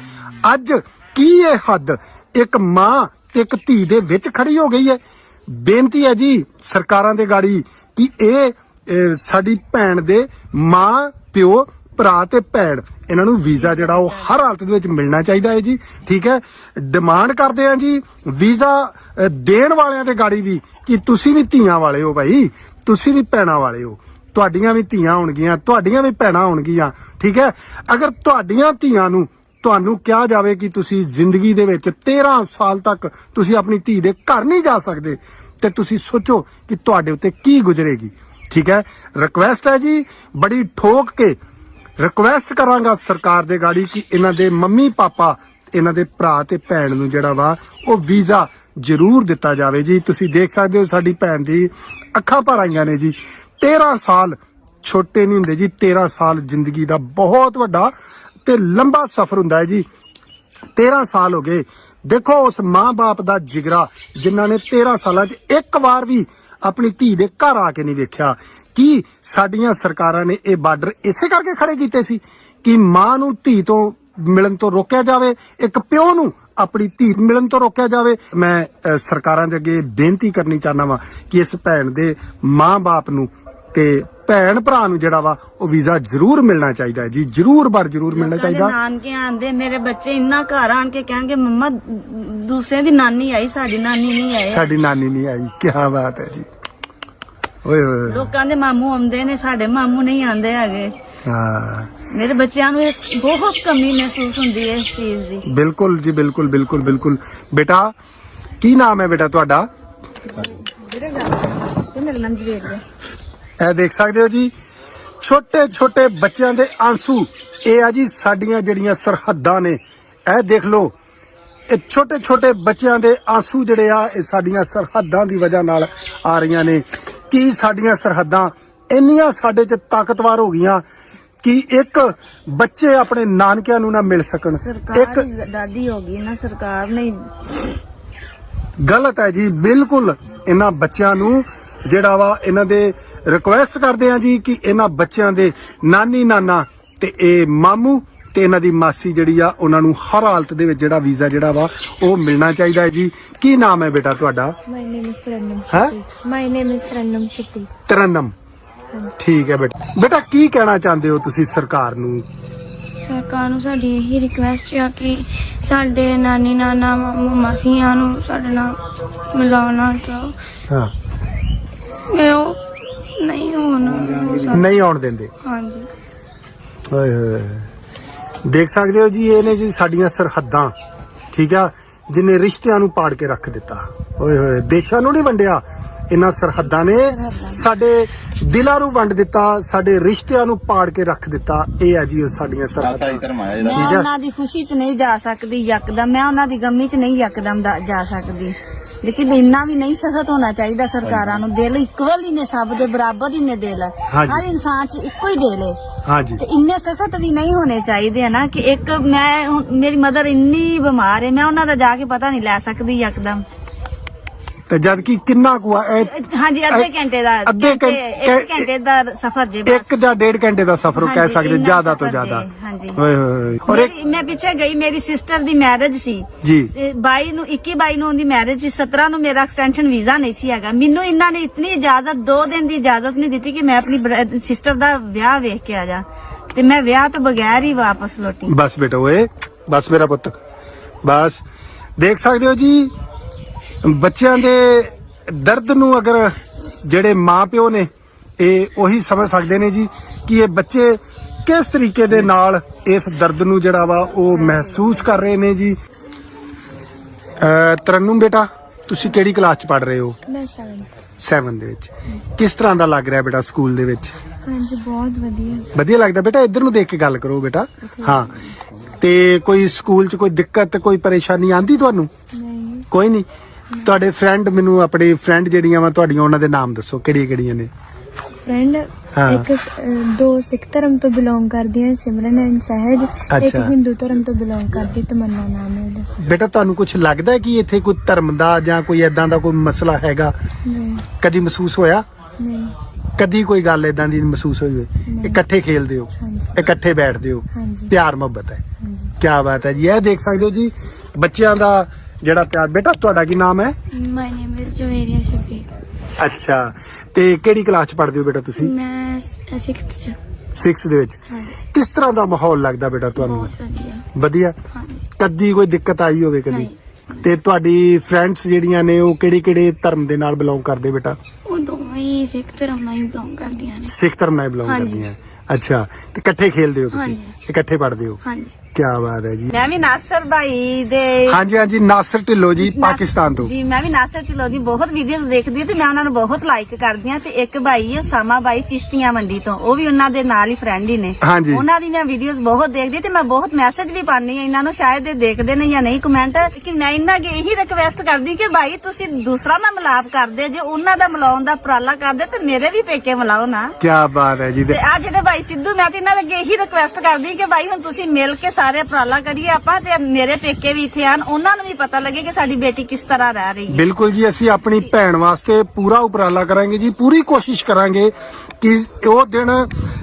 ਅੱਜ ਕੀ ਇਹ ਹੱਦ? ਇੱਕ ਮਾਂ ਇੱਕ ਧੀ ਦੇ ਵਿੱਚ ਖੜੀ ਹੋ ਗਈ ਹੈ। ਬੇਨਤੀ ਹੈ ਜੀ ਸਰਕਾਰਾਂ ਦੇ ਗਾੜੀ ਕਿ ਇਹ ਸਾਡੀ ਭੈਣ ਦੇ ਮਾਂ, ਪਿਓ, ਭਰਾ ਤੇ ਭੈਣ। ਇਹਨਾਂ ਨੂੰ ਵੀਜ਼ਾ ਜਿਹੜਾ, ਉਹ ਹਰ ਹਾਲਤ ਦੇ ਵਿੱਚ ਮਿਲਣਾ ਚਾਹੀਦਾ ਹੈ ਜੀ, ਠੀਕ ਹੈ? ਡਿਮਾਂਡ ਕਰਦੇ ਆ ਜੀ, ਵੀਜ਼ਾ ਦੇਣ ਵਾਲਿਆਂ ਦੇ ਗਾੜੀ ਵੀ, ਕਿ ਤੁਸੀਂ ਵੀ ਧੀਆਂ ਵਾਲੇ ਹੋ ਭਾਈ, ਤੁਸੀਂ ਵੀ ਭੈਣਾਂ ਵਾਲੇ ਹੋ। ਤੁਹਾਡੀਆਂ ਵੀ ਧੀਆਂ ਹੋਣਗੀਆਂ, ਤੁਹਾਡੀਆਂ ਵੀ ਭੈਣਾਂ ਹੋਣਗੀਆਂ, ਠੀਕ ਹੈ? ਅਗਰ ਤੁਹਾਡੀਆਂ ਧੀਆਂ ਨੂੰ ਤੁਹਾਨੂੰ ਕਿਹਾ ਜਾਵੇ ਕਿ ਤੁਸੀਂ ਜ਼ਿੰਦਗੀ ਦੇ ਵਿੱਚ 13 ਸਾਲ ਤੱਕ ਤੁਸੀਂ ਆਪਣੀ ਧੀ ਦੇ ਘਰ ਨਹੀਂ ਜਾ ਸਕਦੇ, ਤੇ ਤੁਸੀਂ ਸੋਚੋ ਕਿ ਤੁਹਾਡੇ ਉੱਤੇ ਕੀ ਗੁਜ਼ਰੇਗੀ। ਠੀਕ ਹੈ? ਰਿਕਵੈਸਟ ਹੈ ਜੀ, ਬੜੀ ਠੋਕ ਕੇ ਰਿਕਵੈਸਟ ਕਰਾਂਗਾ ਸਰਕਾਰ ਦੇ ਗਾੜੀ ਕਿ ਇਹਨਾਂ ਦੇ ਮੰਮੀ, ਪਾਪਾ, ਇਹਨਾਂ ਦੇ ਭਰਾ ਤੇ ਭੈਣ ਨੂੰ ਜਿਹੜਾ ਵਾ, ਉਹ ਵੀਜ਼ਾ ਜ਼ਰੂਰ ਦਿੱਤਾ ਜਾਵੇ ਜੀ। ਤੁਸੀਂ ਦੇਖ ਸਕਦੇ ਹੋ ਸਾਡੀ ਭੈਣ ਦੀ ਅੱਖਾਂ ਭਰ ਆਈਆਂ ਨੇ ਜੀ। 13 ਸਾਲ ਛੋਟੇ ਨਹੀਂ ਹੁੰਦੇ ਜੀ 13 ਸਾਲ ਜ਼ਿੰਦਗੀ ਦਾ ਬਹੁਤ ਵੱਡਾ ਤੇ ਲੰਬਾ ਸਫ਼ਰ ਹੁੰਦਾ ਹੈ ਜੀ। 13 ਸਾਲ ਹੋ ਗਏ। ਦੇਖੋ, ਉਸ ਮਾਂ-ਬਾਪ ਦਾ ਜਿਗਰਾ, ਜਿਨ੍ਹਾਂ ਨੇ 13 ਸਾਲਾਂ 'ਚ ਇੱਕ ਵਾਰ ਵੀ ਆਪਣੀ ਧੀ ਦੇ ਘਰ ਆ ਕੇ ਨਹੀਂ ਵੇਖਿਆ। ਕੀ ਸਾਡੀਆਂ ਸਰਕਾਰਾਂ ਨੇ ਇਹ ਬਾਰਡਰ ਇਸੇ ਕਰਕੇ ਖੜੇ ਕੀਤੇ ਸੀ ਕਿ ਮਾਂ ਨੂੰ ਧੀ ਤੋਂ ਮਿਲਣ ਤੋਂ ਰੋਕਿਆ ਜਾਵੇ, ਇੱਕ ਪਿਓ ਨੂੰ ਆਪਣੀ ਧੀ ਮਿਲਣ ਤੋਂ ਰੋਕਿਆ ਜਾਵੇ। ਮੈਂ ਸਰਕਾਰਾਂ ਦੇ ਅੱਗੇ ਬੇਨਤੀ ਕਰਨੀ ਚਾਹਨਾ ਵਾਂ ਕਿ ਇਸ ਭੈਣ ਦੇ ਮਾਂ-ਬਾਪ ਨੂੰ ਤੇ ਭੈਣ ਭਰਾ ਨੂੰ ਜਿਹੜਾ ਵਾ ਉਹ ਵੀਜ਼ਾ ਜ਼ਰੂਰ ਮਿਲਣਾ ਚਾਹੀਦਾ ਹੈ। ਜੀ ਜ਼ਰੂਰ ਬਰ ਜ਼ਰੂਰ ਮਿਲਣਾ ਚਾਹੀਦਾ। ਨਾਨਕੇ ਆਂਦੇ ਮੇਰੇ ਬੱਚੇ ਇੰਨਾ ਘਰ ਆਣ ਕੇ ਕਹਿਣਗੇ ਮੰਮਾ ਦੂਸਰੇ ਦੀ ਨਾਨੀ ਆਈ ਸਾਡੀ ਨਾਨੀ ਨਹੀਂ ਆਈ। ਸਾਡੀ ਨਾਨੀ ਨਹੀਂ ਆਈ। ਕੀ ਬਾਤ ਹੈ ਜੀ। ਓਏ ਹੋਏ ਲੋਕਾਂ ਦੇ ਮਾਮੂ ਆਉਂਦੇ ਨੇ ਸਾਡੇ ਮਾਮੂ ਨਹੀਂ ਆਂਦੇ ਹੈਗੇ। ਹਾਂ। ਮੇਰੇ ਬੱਚਿਆਂ ਨੂੰ ਇਸ ਬਹੁਤ ਕਮੀ ਮਹਿਸੂਸ ਹੁੰਦੀ ਹੈ ਇਸ ਚੀਜ਼ ਦੀ। ਬਿਲਕੁਲ ਜੀ ਬਿਲਕੁਲ ਬਿਲਕੁਲ ਬਿਲਕੁਲ। ਬੇਟਾ ਕੀ ਨਾਮ ਹੈ ਬੇਟਾ ਤੁਹਾਡਾ? ਤੇ ਮੇਰੇ ਨਾਲ ਜਵੇਰ ਦੇ। ਇਹ ਦੇਖ ਸਕਦੇ ਹੋ ਜੀ। ਛੋਟੇ ਛੋਟੇ ਬੱਚਿਆਂ ਦੇ ਆਂਸੂ ਇਹ ਆ ਜੀ ਸਾਡੀਆਂ ਜਿਹੜੀਆਂ ਸਰਹੱਦਾਂ ਨੇ। ਇਹ ਦੇਖ ਲਓ ਇਹ ਛੋਟੇ ਛੋਟੇ ਬੱਚਿਆਂ ਦੇ ਆਂਸੂ ਜਿਹੜੇ ਆ ਇਹ ਸਾਡੀਆਂ ਸਰਹੱਦਾਂ ਦੀ ਵਜ੍ਹਾ ਨਾਲ ਆ ਰਹੀਆਂ ਨੇ। ਕੀ ਸਾਡੀਆਂ ਸਰਹੱਦਾਂ ਇੰਨੀਆਂ ਸਾਡੇ 'ਚ ਤਾਕਤਵਰ ਹੋ ਗਈਆਂ ਕਿ ਇੱਕ ਬੱਚੇ ਆਪਣੇ ਨਾਨਕਿਆਂ ਨੂੰ ਨਾ ਮਿਲ ਸਕਣ। ਇੱਕ ਦਾਦੀ ਹੋ ਗਈ ਨਾ ਸਰਕਾਰ ਨੇ ਗਲਤ ਹੈ ਜੀ ਬਿਲਕੁਲ। ਇਹਨਾਂ ਬੱਚਿਆਂ ਨੂੰ ਜਿਹੜਾ ਵਾ ਇਹਨਾਂ ਦੇ ਰਿਕੁਐਸਟ ਕਰਦੇ ਆ ਜੀ ਕਿ ਇਹਨਾਂ ਬੱਚਿਆਂ ਦੇ ਨਾਨੀ ਨਾਨਾ ਤੇ ਇਹ ਮਾਮੂ ਤੇ ਇਹਨਾਂ ਦੀ ਮਾਸੀ ਜਿਹੜੀ ਆ ਉਹਨਾਂ ਨੂੰ ਹਰ ਹਾਲਤ ਦੇ ਵਿੱਚ ਜਿਹੜਾ ਵੀਜ਼ਾ ਜਿਹੜਾ ਵਾ ਉਹ ਮਿਲਣਾ ਚਾਹੀਦਾ ਹੈ ਜੀ। ਕੀ ਨਾਮ ਹੈ ਬੇਟਾ ਤੁਹਾਡਾ? ਹੈ. ਤਰਨਮ। ਠੀਕ ਹੈ ਬੇਟਾ। ਬੇਟਾ ਕੀ ਕਹਿਣਾ ਚਾਹੁੰਦੇ ਹੋ ਤੁਸੀਂ ਸਰਕਾਰ ਨੂੰ? ਸਰਕਾਰ ਨੂੰ ਸਾਡੀ ਇਹੀ ਰਿਕੁਐਸਟ ਆ ਕਿ ਸਾਡੇ ਨਾਨੀ ਨਾਨਾ ਮਾਸੀਆਂ ਨੂੰ ਸਾਡੇ ਨਾਲ ਮਿਲਾਉਣਾ ਚਾਹੋ। ਹਾਂ। ਮੈਂ ਉਹ ਨਹੀਂ ਹੋਣਾ ਹੋ ਸਕਦਾ। ਨਹੀਂ ਆਉਣ ਦਿੰਦੇ। ਹਾਂਜੀ। ਓਏ ਹੋਏ ਦੇਖ ਸਕਦੇ ਹੋ ਜੀ ਇਹ ਨੇ ਜੀ ਸਾਡੀਆਂ ਸਰਹੱਦਾਂ ਠੀਕ ਆ ਜਿਨੇ ਰਿਸ਼ਤਿਆਂ ਨੂੰ ਪਾੜ ਕੇ ਰੱਖ ਦਿੱਤਾ। ਓਏ ਹੋਏ ਦੇਸ਼ਾਂ ਨੂੰ ਨਹੀਂ ਵੰਡਿਆ ਇਹਨਾਂ ਸਰਹੱਦਾਂ ਨੇ ਸਾਡੇ ਦਿਲਾਂ ਨੂੰ ਵੰਡ ਦਿੱਤਾ ਸਾਡੇ ਰਿਸ਼ਤਿਆਂ ਨੂੰ ਪਾੜ ਕੇ ਰੱਖ ਦਿੱਤਾ। ਇਹ ਆ ਜੀ ਉਹ ਸਾਡੀਆਂ ਸਰਹੱਦਾਂ। ਮੈਂ ਹੈ। ਉਹਨਾਂ ਦੀ ਖੁਸ਼ੀ 'ਚ ਨਹੀਂ ਜਾ ਸਕਦੀ ਯਕਦਮ। ਮੈਂ ਉਹਨਾਂ ਦੀ ਗਮੀ 'ਚ ਨਹੀਂ ਯਕਦਮ ਦਾ- ਜਾ ਸਕਦੀ। ਲੇਕਿਨ ਇੰਨਾ ਵੀ ਨਹੀਂ ਸਖਤ ਹੋਣਾ ਚਾਹੀਦਾ ਸਰਕਾਰਾਂ ਨੂੰ। ਦਿਲ ਇਕੁਅਲ ਹੀ ਨੇ ਸਭ ਦੇ ਬਰਾਬਰ ਹੀ ਨੇ ਦਿਲ। ਹਰ ਇਨਸਾਨ 'ਚ ਇੱਕੋ ਹੀ ਦਿਲ ਹੈ ਹਾਂਜੀ। ਤੇ ਇੰਨੇ ਸਖਤ ਵੀ ਨਹੀਂ ਹੋਣੇ ਚਾਹੀਦੇ ਆ ਨਾ ਕਿ ਇੱਕ ਮੈਂ ਮੇਰੀ ਮਦਰ ਇੰਨੀ ਬਿਮਾਰ ਹੈ ਮੈਂ ਉਹਨਾਂ ਦਾ ਜਾ ਕੇ ਪਤਾ ਨਹੀਂ ਲੈ ਸਕਦੀ ਯਕਦਮ। ਤੇ ਜਦ ਕਿ ਕਿੰਨਾ ਕੁ ਆ ਇਹ ਹਾਂਜੀ ਅੱਧੇ ਘੰਟੇ ਦਾ ਅੱਧੇ ਘੰਟੇ- ਘੰਟੇ- ਇੱਕ ਘੰਟੇ ਦਾ ਸਫਰ ਜੇ ਬਸ। ਇੱਕ ਜਾਂ ਡੇਢ ਘੰਟੇ ਦਾ ਸਫ਼ਰ ਉਹ ਕਹਿ ਹਾਂਜੀ, ਸਕਦੇ ਇੰਨਾ ਜ਼ਿਆਦਾ ਤੋਂ ਸਫ਼ਰ ਜ਼ਿਆਦਾ। ਜੇ, ਹਾਂਜੀ। ਓਏ ਹੋਏ ਔਰ ਇੱਕ ਮੇਰੀ- ਮੈਂ ਪਿੱਛੇ ਗਈ ਮੇਰੀ ਸਿਸਟਰ ਦੀ ਮੈਰਿਜ ਸੀ। ਜੀ। ਤੇ 22 ਨੂੰ 21 22 ਨੂੰ ਉਹਦੀ ਮੈਰਿਜ ਸੀ 17 ਨੂੰ ਮੇਰਾ ਐਕਸਟੈਂਸ਼ਨ ਵੀਜ਼ਾ ਨਹੀਂ ਸੀ ਹੈਗਾ। ਮੈਨੂੰ ਇਹਨਾਂ ਨੇ ਇਤਨੀ ਇਜਾਜ਼ਤ 2 ਦਿਨ ਦੀ ਇਜਾਜ਼ਤ ਨਹੀਂ ਦਿੱਤੀ ਕਿ ਮੈਂ ਆਪਣੀ ਸਿਸਟਰ ਦਾ ਵਿਆਹ ਵੇਖ ਕੇ ਆ ਜਾ। ਤੇ ਮੈਂ ਵਿਆਹ ਤੋਂ ਬਗੈਰ ਹੀ ਵਾਪਸ ਲੋਟੀ। ਬਸ ਬੇਟਾ ਓਏ ਬਸ ਮੇਰਾ ਪੁੱਤ। ਬਸ। ਦੇਖ ਸਕਦੇ ਹੋ ਜੀ ਬੱਚਿਆਂ ਦੇ ਦਰਦ ਨੂੰ ਅਗਰ ਜਿਹੜੇ ਮਾਪਿਓ ਨੇ ਇਹ ਉਹੀ ਸਮਝ ਸਕਦੇ ਨੇ ਜੀ ਕਿ ਇਹ ਬੱਚੇ ਕਿਸ ਤਰੀਕੇ ਦੇ ਨਾਲ ਇਸ ਦਰਦ ਨੂੰ ਜਿਹੜਾ ਵਾ ਉਹ ਮਹਿਸੂਸ ਕਰ ਰਹੇ ਨੇ ਜੀ। ਤਰਨਮ ਬੇਟਾ ਤੁਸੀਂ ਕਿਹੜੀ ਕਲਾਸ ਚ ਪੜ ਰਹੇ ਹੋ? ਮੈਂ seven। 7 ਦੇ ਵਿੱਚ। ਕਿਸ ਤਰ੍ਹਾਂ ਦਾ ਲੱਗ ਰਿਹਾ ਬੇਟਾ ਸਕੂਲ ਦੇ ਵਿੱਚ? ਹਾਂਜੀ ਬਹੁਤ ਵਧੀਆ। ਵਧੀਆ ਲੱਗਦਾ ਬੇਟਾ ਇੱਧਰ ਨੂੰ ਦੇਖ ਕੇ ਗੱਲ ਕਰੋ ਬੇਟਾ। ਹਾਂ ਤੇ ਕੋਈ ਸਕੂਲ 'ਚ ਕੋਈ ਦਿੱਕਤ ਕੋਈ ਪਰੇਸ਼ਾਨੀ ਆਂਦੀ ਤੁਹਾਨੂੰ? ਨਹੀਂ। ਕੋਈ ਨਹੀਂ। ਤੁਹਾਡੇ ਫਰੈਂਡ ਮੈਨੂੰ ਆਪਣੇ ਫਰੈਂਡ ਜਿਹੜੀਆਂ ਵਾ ਤੁਹਾਡੀਆਂ ਉਹਨਾਂ ਦੇ ਨਾਮ ਦੱਸੋ ਕਿਹੜੀਆਂ ਕਿਹੜੀਆਂ ਨੇ? ਫਰੈਂਡ ਹਾਂ। ਇੱਕ ਦੋ ਸਿੱਖ ਧਰਮ ਤੋਂ ਬਿਲੋਂਗ ਕਰਦੀਆਂ ਸਿਮਰਨ ਐਂਡ ਸਹਿਜ। ਇੱਕ ਅੱਛਾ। ਹਿੰਦੂ ਧਰਮ ਤੋਂ ਬਿਲੋਂਗ ਕਰਦੀ ਤਮੰਨਾ ਨਾਮ ਹੈ ਉਹਦਾ। ਬੇਟਾ ਤੁਹਾਨੂੰ ਕੁਝ ਲੱਗਦਾ ਹੈ ਕਿ ਇੱਥੇ ਕੋਈ ਧਰਮ ਦਾ ਜਾਂ ਕੋਈ ਐਦਾਂ ਦਾ ਕੋਈ ਮਸਲਾ ਹੈਗਾ? ਨਹੀਂ। ਕਦੀ ਮਹਿਸੂਸ ਹੋਇਆ? ਨਹੀਂ। ਕਦੀ ਕੋਈ ਗੱਲ ਐਦਾਂ ਦੀ ਮਹਿਸੂਸ ਹੋਈ ਹੋਵੇ। ਇਕੱਠੇ ਖੇਲਦੇ ਹੋ? ਹਾਂਜੀ। ਇਕੱਠੇ ਬੈਠਦੇ ਹੋ? ਹਾਂਜੀ। ਪਿਆਰ ਮੁਹੱਬਤ ਹੈ। ਹਾਂਜੀ। ਕੀ ਬਾਤ ਹੈ ਜੀ। ਇਹ ਦੇਖ ਸਕਦੇ ਹੋ ਜੀ ਬੱਚਿਆਂ ਦਾ ਜਿਹੜਾ ਪਿਆਰ ਬੇਟਾ ਤੁਹਾਡਾ ਕੀ ਨਾਮ ਹੈ? ਮਾਈ ਨੇਮ ਇਜ਼ ਜਵੇਰੀਆ ਸ਼ਫੀਕ ਅੱਛਾ। ਤੇ ਕਿਹੜੀ ਕਲਾਸ ਚ ਪੜ੍ਹਦੇ ਹੋ ਬੇਟਾ ਤੁਸੀਂ? ਮੈਂ 6th ਚ। 6 ਦੇ ਵਿੱਚ। ਹਾਂਜੀ। ਕਿਸ ਤਰ੍ਹਾਂ ਦਾ ਮਾਹੌਲ ਲੱਗਦਾ ਬੇਟਾ ਤੁਹਾਨੂੰ? ਬਹੁਤ ਵਧੀਆ। ਵਧੀਆ? ਹਾਂਜੀ। ਕਦੀ ਕੋਈ ਦਿੱਕਤ ਆਈ ਹੋਵੇ ਕਦੀ? ਨਹੀਂ। ਤੇ ਤੁਹਾਡੀ ਫਰੈਂਡਸ ਜਿਹੜੀਆਂ ਨੇ ਉਹ ਕਿਹੜੇ ਕਿਹੜੇ ਧਰਮ ਦੇ ਨਾਲ ਬਿਲੋਂਗ ਕਰਦੇ ਬੇਟਾ? ਉਹ ਦੋਵੇਂ ਹੀ ਸਿੱਖ ਧਰਮ ਨਾਲ ਹੀ ਬਿਲੋਂਗ ਕਰਦੀਆਂ ਨੇ। ਸਿੱਖ ਧਰਮ ਨਾਲ ਬਿਲੋਂਗ ਹਾਂਜੀ। ਕਰਦੀਆਂ ਅੱਛਾ। ਤੇ ਇਕੱਠੇ ਖੇਲਦੇ ਹੋ ਤੁਸੀਂ? ਹਾਂਜੀ। ਇਕੱਠੇ ਪੜ੍ਹਦੇ ਹੋ? ਹਾਂਜੀ। ਕੀ ਬਾਤ ਹੈ ਜੀ। ਮੈਂ ਵੀ ਨਾਸਰ ਭਾਈ ਦੇ ਹਾਂਜੀ ਹਾਂਜੀ ਨਾਸਰ ਢਿੱਲੋਂ ਜੀ ਪਾਕਿਸਤਾਨ ਤੋਂ। ਜੀ ਮੈਂ ਵੀ ਨਾਸਰ ਢਿੱਲੋਂ ਦੀ ਬਹੁਤ ਵੀਡੀਓਜ਼ ਦੇਖਦੀ ਤੇ ਮੈਂ ਉਹਨਾਂ ਨੂੰ ਬਹੁਤ ਲਾਈਕ ਕਰਦੀ ਹਾਂ ਤੇ ਇੱਕ ਭਾਈ ਹੈ ਸਾਮਾ ਭਾਈ ਚਿਸ਼ਤੀਆਂ ਮੰਡੀ ਤੋਂ ਉਹ ਵੀ ਉਹਨਾਂ ਦੇ ਨਾਲ ਹੀ ਫਰੈਂਡ ਹੀ ਨੇ। ਹਾਂਜੀ। ਉਹਨਾਂ ਦੀ ਮੈਂ ਵੀਡੀਓਜ਼ ਬਹੁਤ ਦੇਖਦੀ ਤੇ ਮੈਂ ਬਹੁਤ ਮੈਸੇਜ ਵੀ ਪਾਉਂਦੀ ਇਹਨਾਂ ਨੂੰ ਸ਼ਾਇਦ ਇਹ ਦੇਖਦੇ ਨੇ ਜਾਂ ਨਹੀਂ ਕਮੈਂਟ ਕਿ ਮੈਂ ਇਹਨਾਂ ਅੱਗੇ ਇਹੀ ਰਿਕਵੈਸਟ ਕਰਦੀ ਕਿ ਭਾਈ ਤੁਸੀਂ ਦੂਸਰਾ ਨਾ ਮਿਲਾਪ ਕਰਦੇ ਜੇ ਉਹਨਾਂ ਦਾ ਮਿਲਾਉਣ ਦਾ ਉਪਰਾਲਾ ਕਰਦੇ ਤੇ ਮੇਰੇ ਵੀ ਪੇਕੇ ਮਿਲਾਓ ਨਾ। ਕੀ ਬਾਤ ਹੈ ਜੀ। ਤੇ ਆ ਜਿਹੜੇ ਭਾਈ ਸਿੱਧੂ ਮੈਂ ਤੇ ਇਹਨਾਂ ਦੇ ਅੱਗੇ ਇਹੀ ਰਿਕਵੈਸਟ ਕਰਦੀ ਕਿ ਭਾਈ ਹੁਣ ਤੁਸੀਂ ਮਿਲ ਕੇ ਸਾਰੇ ਉਪਰਾਲਾ ਕਰੀਏ ਆਪਾਂ ਤੇ ਮੇਰੇ ਪੇਕੇ ਵੀ ਇੱਥੇ ਆਣ ਉਹਨਾਂ ਨੂੰ ਵੀ ਪਤਾ ਲੱਗੇ ਕਿ ਸਾਡੀ ਬੇਟੀ ਕਿਸ ਤਰ੍ਹਾਂ ਰਹਿ ਰਹੀ ਹੈ। ਬਿਲਕੁਲ ਜੀ ਅਸੀਂ ਆਪਣੀ ਭੈਣ ਵਾਸਤੇ ਪੂਰਾ ਉਪਰਾਲਾ ਕਰਾਂਗੇ ਜੀ ਪੂਰੀ ਕੋਸ਼ਿਸ਼ ਕਰਾਂਗੇ ਕਿ ਉਹ ਦਿਨ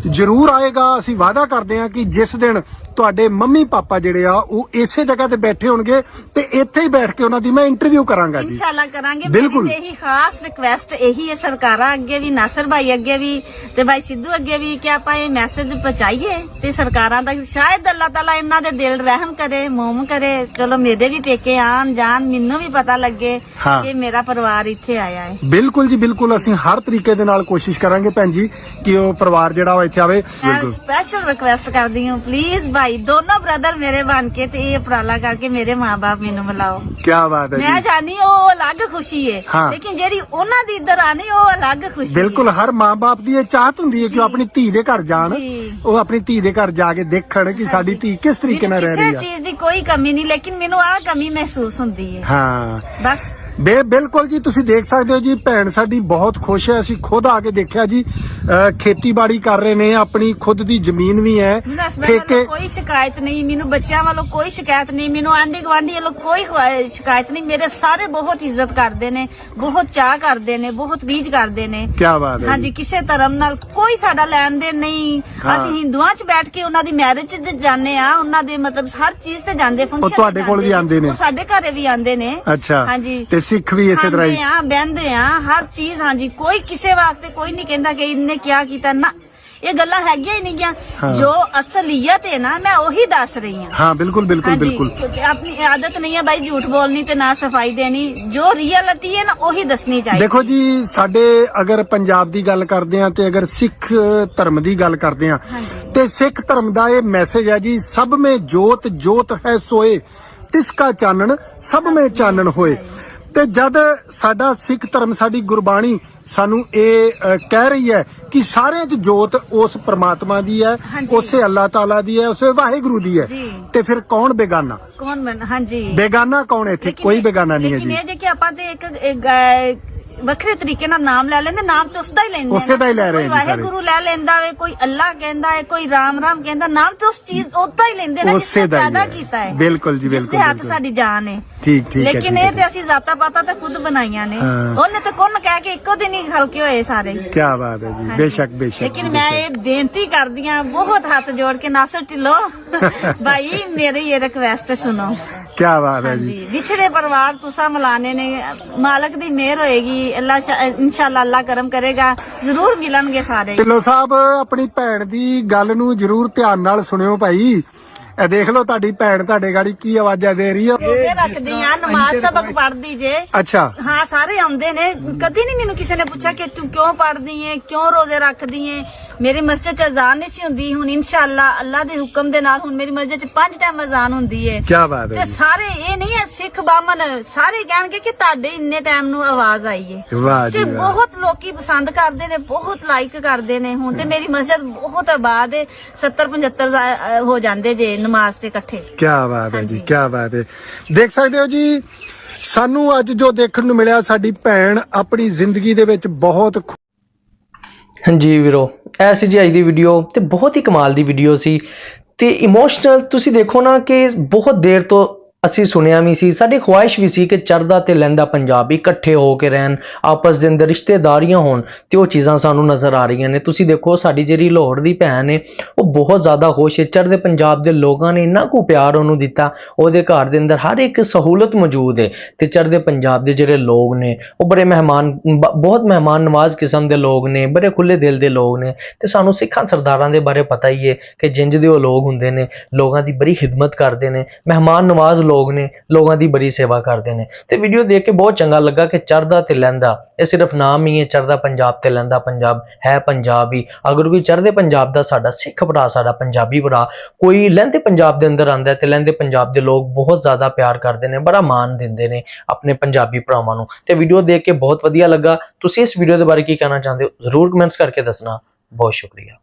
ਜ਼ਰੂਰ ਆਏਗਾ। ਅਸੀਂ ਵਾਅਦਾ ਕਰਦੇ ਹਾਂ ਕਿ ਜਿਸ ਦਿਨ ਤੁਹਾਡੇ ਮੰਮੀ ਪਾਪਾ ਜਿਹੜੇ ਆ ਉਹ ਇਸੇ ਜਗ੍ਹਾ ਤੇ ਬੈਠੇ ਹੋਣਗੇ ਤੇ ਇੱਥੇ ਹੀ ਬੈਠ ਕੇ ਉਹਨਾਂ ਦੀ ਮੈਂ ਇੰਟਰਵਿਊ ਕਰਾਂਗਾ ਜੀ। ਇਨਸ਼ਾਅੱਲਾ ਕਰਾਂਗੇ। ਬਿਲਕੁਲ। ਮੇਰੀ ਤੇ ਇਹੀ ਖਾਸ ਰਿਕਵੈਸਟ ਇਹੀ ਹੈ ਸਰਕਾਰਾਂ ਅੱਗੇ ਵੀ ਨਾਸਰ ਭਾਈ ਅੱਗੇ ਵੀ ਤੇ ਭਾਈ ਸਿੱਧੂ ਅੱਗੇ ਵੀ ਕਿ ਆਪਾਂ ਇਹ ਮੈਸੇਜ ਪਹੁੰਚਾਈਏ ਤੇ ਸਰਕਾਰਾਂ ਦਾ ਸ਼ਾਇਦ ਅੱਲਾਹ ਤਾਲਾ ਇਹਨਾਂ ਦੇ ਦਿਲ ਰਹਿਮ ਕਰੇ ਮੋਮ ਕਰੇ ਚਲੋ ਮੇਰੇ ਵੀ ਪੇਕੇ ਆਣ ਜਾਣ ਮੈਨੂੰ ਵੀ ਪਤਾ ਲੱਗੇ ਹਾਂ। ਕਿ ਮੇਰਾ ਪਰਿਵਾਰ ਇੱਥੇ ਆਇਆ ਹੈ। ਬਿਲਕੁਲ ਜੀ ਬਿਲਕੁਲ। ਅਸੀਂ ਹਰ ਤਰੀਕੇ ਦੇ ਨਾਲ ਕੋਸ਼ਿਸ਼ ਕਰਾਂਗੇ ਭੈਣ ਜੀ ਕਿ ਉਹ ਪਰਿਵਾਰ ਜਿਹੜਾ ਉਹ ਇੱਥੇ ਆਵੇ। ਮੈਂ ਸਪੈਸ਼ਲ ਰਿਕਵੈਸਟ ਕਰਦੀ ਹਾਂ ਪਲੀਜ਼ ਭਾਈ ਦੋਨੋਂ ਬ੍ਰਦਰ ਮੇਰੇ ਬਣ ਕੇ ਤੇ ਇਹ ਉਪਰਾਲਾ ਕਰਕੇ ਮੇਰੇ ਮਾਪੇ ਮੈਨੂੰ ਮਿਲਾਓ ਕੀ ਬਾਤ ਹੈ ਮੈਂ ਜੀ ਜਾਣੀ ਉਹ ਅਲੱਗ ਖੁਸ਼ੀ ਹੈ ਹਾਂ। ਲੇਕਿਨ ਜਿਹੜੀ ਉਹਨਾਂ ਦੀ ਇੱਧਰ ਆਣੀ ਉਹ ਅਲੱਗ ਖੁਸ਼ੀ ਹੈ ਬਿਲਕੁਲ ਹਰ ਮਾਂ-ਬਾਪ ਦੀ ਇਹ ਚਾਹਤ ਹੁੰਦੀ ਹੈ ਕਿ ਉਹ ਆਪਣੀ ਧੀ ਦੇ ਘਰ ਜਾਣ ਜੀ। ਉਹ ਆਪਣੀ ਧੀ ਦੇ ਘਰ ਜਾ ਕੇ ਦੇਖਣ ਕਿ ਸਾਡੀ ਧੀ ਕਿਸ ਤਰੀਕੇ ਨਾਲ ਰਹਿ ਕਿਸੇ ਰਹੀ ਹੈ ਚੀਜ਼ ਦੀ ਕੋਈ ਕਮੀ ਨਹੀਂ ਲੇਕਿਨ ਮੈਨੂੰ ਆਹ ਕਮੀ ਮਹਿਸੂਸ ਹੁੰਦੀ ਹੈ। ਹਾਂ। ਬਸ ਬੇ ਬਿਲਕੁਲ ਜੀ ਤੁਸੀਂ ਦੇਖ ਸਕਦੇ ਹੋ ਜੀ ਭੈਣ ਸਾਡੀ ਬਹੁਤ ਖੁਸ਼ ਹੈ। ਅਸੀਂ ਖੁਦ ਆ ਕੇ ਦੇਖਿਆ ਜੀ ਖੇਤੀਬਾੜੀ ਕਰ ਰਹੇ ਨੇ ਆਪਣੀ ਖੁਦ ਦੀ ਜ਼ਮੀਨ ਵੀ ਹੈ। ਠੇਕੇ ਕੋਈ ਸ਼ਿਕਾਇਤ ਨਹੀਂ ਮੈਨੂੰ ਬੱਚਿਆਂ ਵੱਲੋਂ ਕੋਈ ਸ਼ਿਕਾਇਤ ਨਹੀਂ ਮੈਨੂੰ ਆਂਢੀ ਗੁਆਂਢੀ ਵੱਲੋਂ ਕੋਈ ਸ਼ਿਕਾਇਤ ਨਹੀਂ। ਮੇਰੇ ਸਾਰੇ ਬਹੁਤ ਇੱਜ਼ਤ ਕਰਦੇ ਨੇ ਬਹੁਤ ਚਾਹ ਕਰਦੇ ਨੇ ਬਹੁਤ ਰੀਝ ਕਰਦੇ ਨੇ। ਕੀ ਬਾਤ ਹੈ ਹਾਂਜੀ ਜੀ। ਕਿਸੇ ਧਰਮ ਨਾਲ ਕੋਈ ਸਾਡਾ ਲੈਣ ਦੇਣ ਨਹੀਂ। ਅਸੀਂ ਹਿੰਦੂਆਂ 'ਚ ਬੈਠ ਕੇ ਉਹਨਾਂ ਦੀ ਮੈਰਿਜ 'ਚ ਜਾਂਦੇ ਆ ਉਹਨਾਂ ਦੇ ਮਤਲਬ ਹਰ ਚੀਜ਼ ਤੇ ਜਾਂਦੇ ਫੰਕਸ਼ਨ ਤੁਹਾਡੇ ਕੋਲ ਵੀ ਆਉਂਦੇ ਨੇ? ਉਹ ਸਾਡੇ ਘਰੇ ਵੀ ਆਉਂਦੇ ਨੇ। ਅੱਛਾ। ਹਾਂਜੀ। ਤੇ ਸਿੱਖ ਵੀ ਇਸੇ ਤਰ੍ਹਾਂ ਹੀ। ਖਾਂਦੇ ਆ ਬਹਿੰਦੇ ਆ ਹਰ ਚੀਜ਼ ਹਾਂਜੀ ਕੋਈ ਕਿਸੇ ਵਾਸਤੇ ਕੋਈ ਨਹੀਂ ਕਹਿੰਦਾ ਕਿ ਇਹਨੇ ਕੀ ਕੀਤਾ। ਨਾ ਇਹ ਗੱਲਾਂ ਹੈਗੀਆਂ ਹੀ ਨਹੀਂ ਹਾਂ। ਗਿਆ ਜੋ ਅਸਲੀਅਤ ਹੈ ਨਾ ਮੈਂ ਉਹੀ ਦੱਸ ਰਹੀ ਹਾਂ। ਹਾਂ ਬਿਲਕੁਲ ਬਿਲਕੁਲ ਹਾਂਜੀ, ਕਿਉਂਕਿ ਆਪਣੀ ਆਦਤ ਨਹੀਂ ਹੈ ਬਾਈ ਝੂਠ ਬੋਲਣੀ ਤੇ ਨਾ ਸਫ਼ਾਈ ਦੇਣੀ। ਜੋ ਰੀਅਲਿਟੀ ਹੈ ਨਾ ਉਹੀ ਦੱਸਣੀ ਚਾਹੀਦੀ। ਦੇਖੋ ਜੀ ਸਾਡੇ ਅਗਰ ਪੰਜਾਬ ਦੀ ਗੱਲ ਕਰਦੇ ਆ ਤੇ ਅਗਰ ਸਿੱਖ ਧਰਮ ਦੀ ਗੱਲ ਕਰਦੇ ਆ ਤੇ ਸਿੱਖ ਧਰਮ ਦਾ ਇਹ ਮੈਸੇਜ ਹੈ ਜੀ ਸਭ ਮੇ ਜੋਤ ਜੋਤ ਹੈ ਸੋਏ ਤਿਸ ਕਾ ਚਾਨਣ ਸਭ ਮੇ ਚਾਨਣ ਹੋਏ। ਤੇ ਜਦ ਸਾਡਾ ਸਿੱਖ ਧਰਮ ਸਾਡੀ ਗੁਰਬਾਣੀ ਸਾਨੂੰ ਇਹ ਕਹਿ ਰਹੀ ਹੈ ਕਿ ਸਾਰਿਆਂ 'ਚ ਜੋਤ ਉਸ ਪ੍ਰਮਾਤਮਾ ਦੀ ਹੈ ਹਾਂਜੀ। ਉਸੇ ਅੱਲਾਹ ਤਾਲਾ ਦੀ ਹੈ ਉਸੇ ਵਾਹਿਗੁਰੂ ਦੀ ਹੈ ਜੀ। ਤੇ ਫਿਰ ਕੌਣ ਬੇਗਾਨਾ ਕੌਣ ਬਣ ਹਾਂਜੀ ਬੇਗਾਨਾ ਕੌਣ ਹੈ ਇੱਥੇ ਲੇਕਿਨ ਕੋਈ ਇਹ- ਬੇਗਾਨਾ ਨਹੀਂ ਹੈ ਲੇਕਿਨ ਜੀ ਇਹ ਜੇ ਕਿ ਆਪਾਂ ਤੇ ਇੱਕ ਇੱਕ, ਅਹ, ਵੱਖਰੇ ਤਰੀਕੇ ਨਾਲ ਨਾਮ ਲੈ ਲੈਂਦੇ ਨਾਮ ਤੇ ਉਸਦਾ ਹੀ ਲੈਂਦੇ ਉਸੇ ਦਾ ਹੀ ਲੈ ਰਹੇ ਕੋਈ ਨੇ ਸਾਰੇ। ਵਾਹਿਗੁਰੂ ਲੈ ਲੈਂਦਾ ਵੇ ਕੋਈ ਅੱਲਾ ਕਹਿੰਦਾ ਹੈ ਕੋਈ ਰਾਮ ਰਾਮ ਕਹਿੰਦਾ ਨਾਮ ਤੇ ਉਸ ਚੀਜ਼ ਉਹਦਾ ਹੀ ਲੈਂਦੇ ਨੇ ਉਸੇ ਜਿਸਨੇ ਦਾ ਹੀ ਪੈਦਾ ਹੈ। ਕੀਤਾ ਹੈ ਬਿਲਕੁਲ ਜੀ, ਜਿਸ ਬਿਲਕੁਲ, ਦੇ ਹੱਥ ਬਿਲਕੁਲ। ਸਾਡੀ ਜਾਨ ਹੈ ਠੀਕ ਠੀਕ ਹੈ ਲੇਕਿਨ ਠੀਕ ਹੈ, ਇਹ ਤੇ ਅਸੀਂ ਜ਼ਾਤਾ ਪਾਤਾ ਤਾਂ ਖੁਦ ਬਣਾਈਆਂ ਨੇ। ਹਾਂ। ਉਹਨੇ ਤਾਂ ਕੁੰਨ ਕਹਿ ਕੇ ਇੱਕੋ ਦਿਨ ਹੀ ਖਲਕੇ ਹੋਏ ਸਾਰੇ। ਕੀ ਬਾਤ ਹੈ ਜੀ ਬੇਸ਼ੱਕ ਬੇਸ਼ੱਕ ਲੇਕਿਨ ਮੈਂ ਇਹ ਬੇਨਤੀ ਕਰਦੀ ਆ ਬਹੁਤ ਹੱਥ ਜੋੜ ਕੇ ਨਾਸਰ ਢਿੱਲੋ। ਭਾਈ ਮੇਰੀ ਇਹ ਰਿਕਵੈਸਟ ਸੁਣੋ। ਕੀ ਬਾਤ ਹੈ ਜੀ। ਹਾਂਜੀ ਵਿਛੜੇ ਪਰਿਵਾਰ ਤੁਸਾਂ ਮਲਾਨੇ ਨੇ। ਮਾਲਕ ਦੀ ਮਿਹਰ ਹੋਏਗੀ। ਅੱਲਾ ਇਨਸ਼ਾਅੱਲਾ ਅੱਲਾ ਕਰਮ ਕਰੇਗਾ। ਜ਼ਰੂਰ ਮਿਲਣਗੇ ਸਾਰੇ। ਢਿੱਲੋਂ ਸਾਹਿਬ ਆਪਣੀ ਭੈਣ ਦੀ ਗੱਲ ਨੂੰ ਜਰੂਰ ਧਿਆਨ ਨਾਲ ਸੁਣਿਓ ਭਾਈ। ਇਹ ਦੇਖ ਲਓ ਤੁਹਾਡੀ ਭੈਣ ਤੁਹਾਡੇ ਗਾੜੀ ਕੀ ਆਵਾਜ਼ਾਂ ਦੇ ਰਹੀ ਹੈ ਰੋਜ਼ੇ ਰੱਖਦੀ ਆ ਨਮਾਜ਼ ਸਬਕ ਪੜ੍ਹਦੀ ਜੇ। ਅੱਛਾ। ਹਾਂ ਸਾਰੇ ਆਉਂਦੇ ਨੇ। ਕਦੀ ਨਹੀਂ ਮੈਨੂੰ ਕਿਸੇ ਨੇ ਪੁੱਛਿਆ ਕਿ ਤੂੰ ਕਿਉਂ ਪੜ੍ਹਦੀ ਏ ਕਿਉਂ ਰੋਜ਼ੇ ਰੱਖਦੀ ਏ? ਮੇਰੀ ਮਸਜਿਦ ਚ ਅਜ਼ਾਨ ਨਹੀਂ ਸੀ ਹੁੰਦੀ ਹੁਣ ਇਨਸ਼ਾਅੱਲਾ ਅੱਲਾ ਦੇ ਹੁਕਮ ਦੇ ਨਾਲ ਹੁਣ ਮੇਰੀ ਮਸਜਿਦ ਚ ਪੰਜ ਟਾਈਮ ਅਜ਼ਾਨ ਹੁੰਦੀ ਏ। ਕੀ ਬਾਤ ਹੈ ਤੇ ਸਾਰੇ ਇਹ ਨਹੀਂ ਹੈ ਸਿੱਖ ਬਾਮਨ ਸਾਰੇ ਕਹਿਣਗੇ ਕਿ ਤੁਹਾਡੇ ਇੰਨੇ ਟਾਈਮ ਨੂੰ ਆਵਾਜ਼ ਆਈ ਏ। ਵਾਹ ਜੀ ਤੇ ਬਹੁਤ ਲੋਕੀ ਪਸੰਦ ਕਰਦੇ ਨੇ ਬਹੁਤ ਲਾਈਕ ਕਰਦੇ ਨੇ ਹੁਣ ਤੇ ਮੇਰੀ ਮਸਜਿਦ ਬਹੁਤ ਆਬਾਦ ਏ 70 75 ਦਾ, ਅਹ, ਹੋ ਜਾਂਦੇ ਜੇ ਨਮਾਜ਼ ਤੇ ਇਕੱਠੇ। ਕੀ ਬਾਤ ਹੈ ਜੀ ਕੀ ਬਾਤ ਹੈ। ਦੇਖ ਸਕਦੇ ਹੋ ਜੀ ਸਾਨੂੰ ਅੱਜ ਜੋ ਦੇਖਣ ਨੂੰ ਮਿਲਿਆ ਸਾਡੀ ਭੈਣ ਆਪਣੀ ਜ਼ਿੰਦਗੀ ਦੇ ਵਿੱਚ ਬਹੁਤ ਹਾਂਜੀ ਵੀਰੋ ਐ ਸੀ ਜੀ ਅੱਜ ਦੀ ਵੀਡੀਓ ਤੇ ਬਹੁਤ ਹੀ ਕਮਾਲ ਦੀ ਵੀਡੀਓ ਸੀ। ਤੇ ਇਮੋਸ਼ਨਲ ਤੁਸੀਂ ਦੇਖੋ ਨਾ ਕਿ ਬਹੁਤ ਦੇਰ ਤੋਂ ਅਸੀਂ ਸੁਣਿਆ ਵੀ ਸੀ, ਸਾਡੀ ਖੁਆਇਸ਼ ਵੀ ਸੀ ਕਿ ਚੜਦਾ ਤੇ ਲੈਂਦਾ ਪੰਜਾਬ ਇਕੱਠੇ ਹੋ ਕੇ ਰਹਿਣ, ਆਪਸ ਦੇ ਅੰਦਰ ਰਿਸ਼ਤੇਦਾਰੀਆਂ ਹੋਣ, ਤੇ ਉਹ ਚੀਜ਼ਾਂ ਸਾਨੂੰ ਨਜ਼ਰ ਆ ਰਹੀਆਂ ਨੇ। ਤੁਸੀਂ ਦੇਖੋ, ਸਾਡੀ ਜਿਹੜੀ ਲਾਹੌਰ ਦੀ ਭੈਣ ਨੇ ਉਹ ਬਹੁਤ ਜ਼ਿਆਦਾ ਖੁਸ਼ ਹੈ ਚੜ੍ਹਦੇ ਪੰਜਾਬ ਦੇ ਲੋਕਾਂ ਨੇ ਇੰਨਾ ਕੁ ਪਿਆਰ ਉਹਨੂੰ ਦਿੱਤਾ, ਉਹਦੇ ਘਰ ਦੇ ਅੰਦਰ ਹਰ ਇੱਕ ਸਹੂਲਤ ਮੌਜੂਦ ਹੈ ਤੇ ਚੜ੍ਹਦੇ ਪੰਜਾਬ ਦੇ ਜਿਹੜੇ ਲੋਕ ਨੇ, ਉਹ ਬੜੇ ਮਹਿਮਾਨ, ਬ- ਬਹੁਤ ਮਹਿਮਾਨ ਨਵਾਜ਼ ਕਿਸਮ ਦੇ ਲੋਕ ਨੇ, ਬੜੇ ਖੁੱਲੇ ਦਿਲ ਦੇ ਲੋਕ ਨੇ। ਤੇ ਸਾਨੂੰ ਸਿੱਖਾਂ ਸਰਦਾਰਾਂ ਦੇ ਬਾਰੇ ਪਤਾ ਹੀ ਹੈ ਕਿ ਜਿੰਜ ਦੇ ਉਹ ਲੋਕ ਹੁੰਦੇ ਨੇ, ਲੋਕਾਂ ਦੀ ਬੜੀ ਖਿਦਮਤ ਕਰਦੇ ਨੇ। ਮਹਿਮਾਨ ਨਵਾਜ਼ ਲੋਕ ਨੇ, ਲੋਕਾਂ ਦੀ ਬੜੀ ਸੇਵਾ ਕਰਦੇ ਨੇ। ਤੇ ਵੀਡੀਓ ਦੇਖ ਕੇ ਬਹੁਤ ਚੰਗਾ ਲੱਗਾ ਕਿ ਚੜ੍ਹਦਾ ਤੇ ਲਹਿੰਦਾ ਇਹ ਸਿਰਫ ਨਾਮ ਹੀ ਹੈ, ਚੜ੍ਹਦਾ ਪੰਜਾਬ ਤੇ ਲਹਿੰਦਾ ਪੰਜਾਬ, ਹੈ ਪੰਜਾਬ ਹੀ। ਅਗਰ ਕੋਈ ਚੜ੍ਹਦੇ ਪੰਜਾਬ ਦਾ ਸਾਡਾ ਸਿੱਖ ਭਰਾ, ਸਾਡਾ ਪੰਜਾਬੀ ਭਰਾ, ਕੋਈ ਲਹਿੰਦੇ ਪੰਜਾਬ ਦੇ ਅੰਦਰ ਆਂਦਾ ਤੇ ਲਹਿੰਦੇ ਪੰਜਾਬ ਦੇ ਲੋਕ ਬਹੁਤ ਜ਼ਿਆਦਾ ਪਿਆਰ ਕਰਦੇ ਨੇ, ਬੜਾ ਮਾਣ ਦਿੰਦੇ ਨੇ ਆਪਣੇ ਪੰਜਾਬੀ ਭਰਾਵਾਂ ਨੂੰ। ਤੇ ਵੀਡੀਓ ਦੇਖ ਕੇ ਬਹੁਤ ਵਧੀਆ ਲੱਗਾ। ਤੁਸੀਂ ਇਸ ਵੀਡੀਓ ਦੇ ਬਾਰੇ ਕੀ ਕਹਿਣਾ ਚਾਹੁੰਦੇ ਹੋ? ਜ਼ਰੂਰ ਕਮੈਂਟਸ ਕਰਕੇ ਦੱਸਣਾ। ਬਹੁਤ ਸ਼ੁਕਰੀਆ।